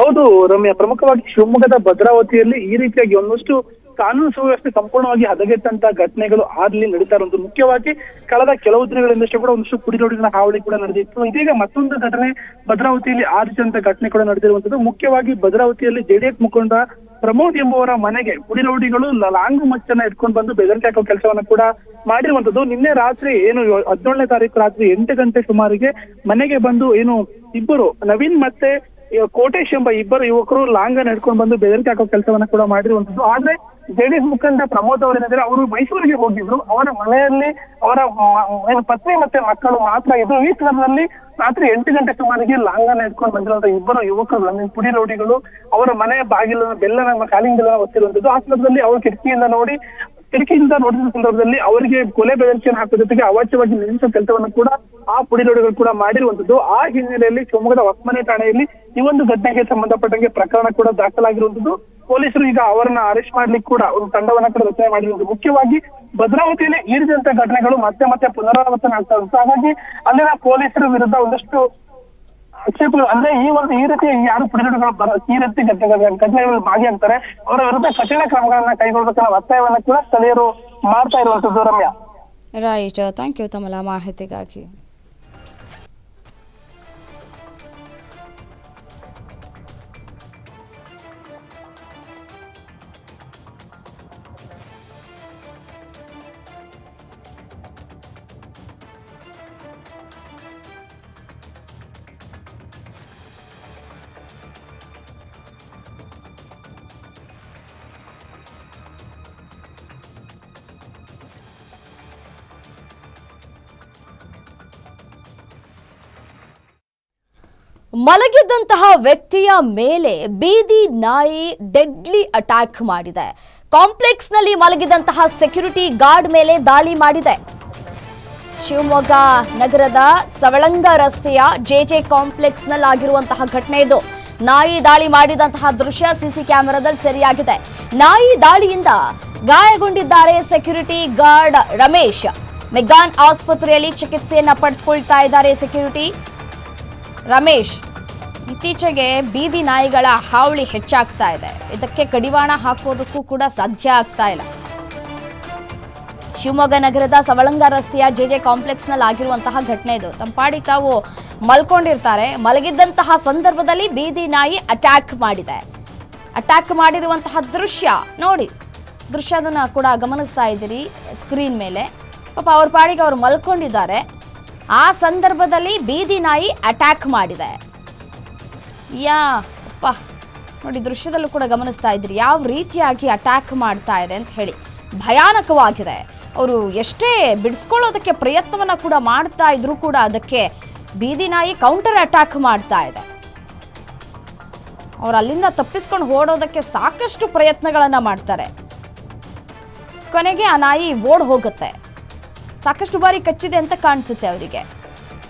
ಹೌದು ರಮ್ಯಾ. ಪ್ರಮುಖವಾಗಿ ಶಿವಮೊಗ್ಗದ ಭದ್ರಾವತಿಯಲ್ಲಿ ಈ ರೀತಿಯಾಗಿ ಒಂದಷ್ಟು ಕಾನೂನು ಸುವ್ಯವಸ್ಥೆ ಸಂಪೂರ್ಣವಾಗಿ ಹದಗೆಟ್ಟಂತ ಘಟನೆಗಳು ಆಗ್ಲಿ ನಡೀತಾ ಇರುವಂತ ಮುಖ್ಯವಾಗಿ ಕಳೆದ ಕೆಲವು ದಿನಗಳಿಂದಷ್ಟು ಕೂಡ ಒಂದಷ್ಟು ಕುಡಿನೋಡಿನ ಹಾವಳಿ ಕೂಡ ನಡೆದಿತ್ತು. ಇದೀಗ ಮತ್ತೊಂದು ಘಟನೆ ಭದ್ರಾವತಿಯಲ್ಲಿ ಆರಿಸಿದಂತ ಘಟನೆ ಕೂಡ ನಡೆದಿರುವಂತದ್ದು ಮುಖ್ಯವಾಗಿ ಭದ್ರಾವತಿಯಲ್ಲಿ ಜೆಡಿಎಸ್ ಮುಖಂಡ ಪ್ರಮೋದ್ ಎಂಬುವರ ಮನೆಗೆ ಕುಡಿರೌಡಿಗಳು ಲ- ಲಾಂಗು ಮಚ್ಚನ್ನ ಇಟ್ಕೊಂಡು ಬಂದು ಬೆದರಿಕೆ ಹಾಕೋ ಕೆಲಸವನ್ನ ಕೂಡ ಮಾಡಿರುವಂತದ್ದು ನಿನ್ನೆ ರಾತ್ರಿ ಏನು ಹದಿನೇಳನೇ ತಾರೀಕು ರಾತ್ರಿ ಎಂಟು ಗಂಟೆ ಸುಮಾರಿಗೆ ಮನೆಗೆ ಬಂದು ಏನು ಇಬ್ಬರು ನವೀನ್ ಮತ್ತೆ ಕೋಟೇಶ್ ಎಂಬ ಇಬ್ಬರು ಯುವಕರು ಲಾಂಗನ್ ಹಿಡ್ಕೊಂಡು ಬಂದು ಬೆದರಿಕೆ ಹಾಕೋ ಕೆಲಸವನ್ನ ಕೂಡ ಮಾಡಿರುವಂತದ್ದು ಆದ್ರೆ ಜೆಡಿಎಸ್ ಮುಖಂಡ ಪ್ರಮೋದ್ ಅವರೇನಿದ್ರೆ ಅವರು ಮೈಸೂರಿಗೆ ಹೋಗಿದ್ರು. ಅವರ ಮನೆಯಲ್ಲಿ ಅವರ ಪತ್ನಿ ಮತ್ತೆ ಮಕ್ಕಳು ಮಾತ್ರ ಇದ್ರು. ಈ ಕ್ರಮದಲ್ಲಿ ರಾತ್ರಿ ಎಂಟು ಗಂಟೆ ಸುಮಾರಿಗೆ ಲಾಂಗನ್ ಹಿಡ್ಕೊಂಡು ಬಂದಿರುವಂತ ಇಬ್ಬರು ಯುವಕರು ಪುಡಿ ರೌಡಿಗಳು, ಅವರ ಮನೆಯ ಬಾಗಿಲು ಬೆಲ್ಲನ ಕಾಲಿಂಗ್ ಬೆಲ್ಲ ಒತ್ತಿರುವಂತದ್ದು ಆ ಸಂದರ್ಭದಲ್ಲಿ ಅವರು ಕಿಟಕಿಯಿಂದ ನೋಡಿ ಕಿಟಕಿಯಿಂದ ನೋಡಿದ ಸಂದರ್ಭದಲ್ಲಿ ಅವರಿಗೆ ಕೊಲೆ ಬೆದರಿಕೆಯನ್ನು ಹಾಕುವ ಜೊತೆಗೆ ಅವಾಚ್ಯವಾಗಿ ನಿಲ್ಲಿಸುವ ಕೆಲಸವನ್ನು ಕೂಡ ಆ ಪುಡಿರೋಡಿಗಳು ಕೂಡ ಮಾಡಿರುವಂತದ್ದು ಆ ಹಿನ್ನೆಲೆಯಲ್ಲಿ ಶಿವಮೊಗ್ಗದ ಹೊಸಮನೆ ಠಾಣೆಯಲ್ಲಿ ಈ ಒಂದು ಘಟನೆಗೆ ಸಂಬಂಧಪಟ್ಟಂಗೆ ಪ್ರಕರಣ ಕೂಡ ದಾಖಲಾಗಿರುವಂತದ್ದು ಪೊಲೀಸರು ಈಗ ಅವರನ್ನ ಅರೆಸ್ಟ್ ಮಾಡ್ಲಿಕ್ಕೆ ಕೂಡ ಒಂದು ತಂಡವನ್ನ ಕೂಡ ರಚನೆ ಮಾಡಿರುವುದು ಮುಖ್ಯವಾಗಿ ಭದ್ರಾವತಿಯಲ್ಲಿ ಈ ರೀತಿಯಂತ ಘಟನೆಗಳು ಮತ್ತೆ ಮತ್ತೆ ಪುನರಾವರ್ತನೆ ಆಗ್ತಾ ಹಾಗಾಗಿ ಅಲ್ಲಿನ ಪೊಲೀಸರ ವಿರುದ್ಧ ಒಂದಷ್ಟು ಆಕ್ಷೇಪಗಳು ಅಂದ್ರೆ ಈ ಒಂದು, ಈ ರೀತಿ ಯಾರು ಪ್ರತಿಭಟನೆಗಳು ಬರ, ಈ ರೀತಿ ಘಟನೆಗಳು ಭಾಗಿಯಾಗ್ತಾರೆ. ಅವರ ವಿರುದ್ಧ ಕಠಿಣ ಕ್ರಮಗಳನ್ನ ಕೈಗೊಳ್ಳಬೇಕನ್ನೋ ಒತ್ತಾಯವನ್ನ ಕೂಡ ಸ್ಥಳೀಯರು ಮಾಡ್ತಾ ಇರುವಂತದ್ದು ರಮ್ಯಾ. ಥ್ಯಾಂಕ್ ಯು ತಮಲ ಮಾಹಿತಿಗಾಗಿ. ಮಲಗಿದ್ದಂತಹ ವ್ಯಕ್ತಿಯ ಮೇಲೆ ಬೀದಿ ನಾಯಿ ಡೆಡ್ಲಿ ಅಟ್ಯಾಕ್ ಮಾಡಿದೆ. ಕಾಂಪ್ಲೆಕ್ಸ್ನಲ್ಲಿ ಮಲಗಿದಂತಹ ಸೆಕ್ಯೂರಿಟಿ ಗಾರ್ಡ್ ಮೇಲೆ ದಾಳಿ ಮಾಡಿದೆ. ಶಿವಮೊಗ್ಗ ನಗರದ ಸವಳಂಗ ರಸ್ತೆಯ ಜೆ ಜೆ ಕಾಂಪ್ಲೆಕ್ಸ್ನಲ್ಲಿ ಆಗಿರುವಂತಹ ಘಟನೆ ಇದು. ನಾಯಿ ದಾಳಿ ಮಾಡಿದಂತಹ ದೃಶ್ಯ ಸಿಸಿ ಕ್ಯಾಮೆರಾದಲ್ಲಿ ಸೆರೆಯಾಗಿದೆ. ನಾಯಿ ದಾಳಿಯಿಂದ ಗಾಯಗೊಂಡಿದ್ದಾರೆ ಸೆಕ್ಯೂರಿಟಿ ಗಾರ್ಡ್ ರಮೇಶ್. ಮೆಗಾನ್ ಆಸ್ಪತ್ರೆಯಲ್ಲಿ ಚಿಕಿತ್ಸೆಯನ್ನ ಪಡೆದುಕೊಳ್ತಾ ಇದ್ದಾರೆ ಸೆಕ್ಯೂರಿಟಿ. ರಮೇಶ್, ಇತ್ತೀಚೆಗೆ ಬೀದಿ ನಾಯಿಗಳ ಹಾವಳಿ ಹೆಚ್ಚಾಗ್ತಾ ಇದೆ. ಇದಕ್ಕೆ ಕಡಿವಾಣ ಹಾಕೋದಕ್ಕೂ ಕೂಡ ಸಾಧ್ಯ ಆಗ್ತಾ ಇಲ್ಲ. ಶಿವಮೊಗ್ಗ ನಗರದ ಸವಳಂಗ ರಸ್ತೆಯ ಜೆ ಜೆಜೆ ಕಾಂಪ್ಲೆಕ್ಸ್ನಲ್ಲಿ ಆಗಿರುವಂತಹ ಘಟನೆ ಇದು. ತಂಪಾಡಿ ತಾವು ಮಲ್ಕೊಂಡಿರ್ತಾರೆ. ಮಲಗಿದ್ದಂತಹ ಸಂದರ್ಭದಲ್ಲಿ ಬೀದಿ ನಾಯಿ ಅಟ್ಯಾಕ್ ಮಾಡಿದೆ. ಅಟ್ಯಾಕ್ ಮಾಡಿರುವಂತಹ ದೃಶ್ಯ ನೋಡಿ. ದೃಶ್ಯದನ್ನ ಕೂಡ ಗಮನಿಸ್ತಾ ಇದ್ದೀರಿ ಸ್ಕ್ರೀನ್ ಮೇಲೆ. ಪಾಪ ಅವ್ರ ಪಾಡಿಗೆ ಅವರು ಮಲ್ಕೊಂಡಿದ್ದಾರೆ. ಆ ಸಂದರ್ಭದಲ್ಲಿ ಬೀದಿ ನಾಯಿ ಅಟ್ಯಾಕ್ ಮಾಡಿದೆ. ಯಾ, ಅಪ್ಪ. ನೋಡಿ, ದೃಶ್ಯದಲ್ಲೂ ಕೂಡ ಗಮನಿಸ್ತಾ ಇದ್ರಿ ಯಾವ ರೀತಿಯಾಗಿ ಅಟ್ಯಾಕ್ ಮಾಡ್ತಾ ಇದೆ ಅಂತ ಹೇಳಿ. ಭಯಾನಕವಾಗಿದೆ. ಅವರು ಎಷ್ಟೇ ಬಿಡಿಸ್ಕೊಳ್ಳೋದಕ್ಕೆ ಪ್ರಯತ್ನವನ್ನು ಕೂಡ ಮಾಡ್ತಾ ಇದ್ರು ಕೂಡ ಅದಕ್ಕೆ ಬೀದಿ ನಾಯಿ ಕೌಂಟರ್ ಅಟ್ಯಾಕ್ ಮಾಡ್ತಾ ಇದೆ. ಅವ್ರು ಅಲ್ಲಿಂದ ತಪ್ಪಿಸ್ಕೊಂಡು ಓಡೋದಕ್ಕೆ ಸಾಕಷ್ಟು ಪ್ರಯತ್ನಗಳನ್ನ ಮಾಡ್ತಾರೆ. ಕೊನೆಗೆ ಆ ನಾಯಿ ಓಡ್ ಹೋಗುತ್ತೆ. ಸಾಕಷ್ಟು ಬಾರಿ ಕಚ್ಚಿದೆ ಅಂತ ಕಾಣಿಸುತ್ತೆ ಅವರಿಗೆ.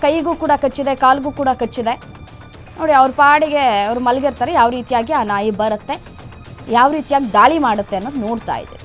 ಕೈಗೂ ಕೂಡ ಕಚ್ಚಿದೆ, ಕಾಲಿಗೂ ಕೂಡ ಕಚ್ಚಿದೆ. ನೋಡಿ, ಅವ್ರ ಪಾಡಿಗೆ ಅವ್ರು ಮಲಗಿರ್ತಾರೆ, ಯಾವ ರೀತಿಯಾಗಿ ಆ ನಾಯಿ ಬರುತ್ತೆ, ಯಾವ ರೀತಿಯಾಗಿ ದಾಳಿ ಮಾಡುತ್ತೆ ಅನ್ನೋದು ನೋಡ್ತಾ ಇದ್ದೀವಿ.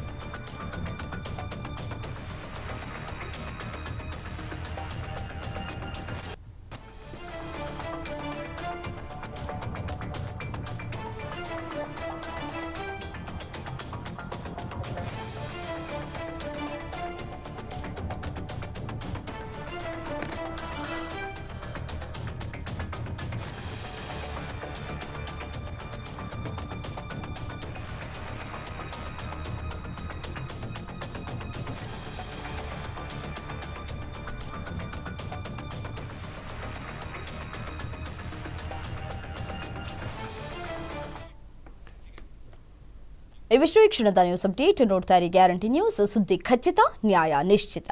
ಇವಿಷ್ಟು ಈ ಕ್ಷಣದ ನ್ಯೂಸ್ ಅಪ್ಡೇಟ್ ನೋಡ್ತಾ ಇರಿ. ಗ್ಯಾರಂಟಿ ನ್ಯೂಸ್ ಸುದ್ದಿ ಖಚಿತ ನ್ಯಾಯ ನಿಶ್ಚಿತ.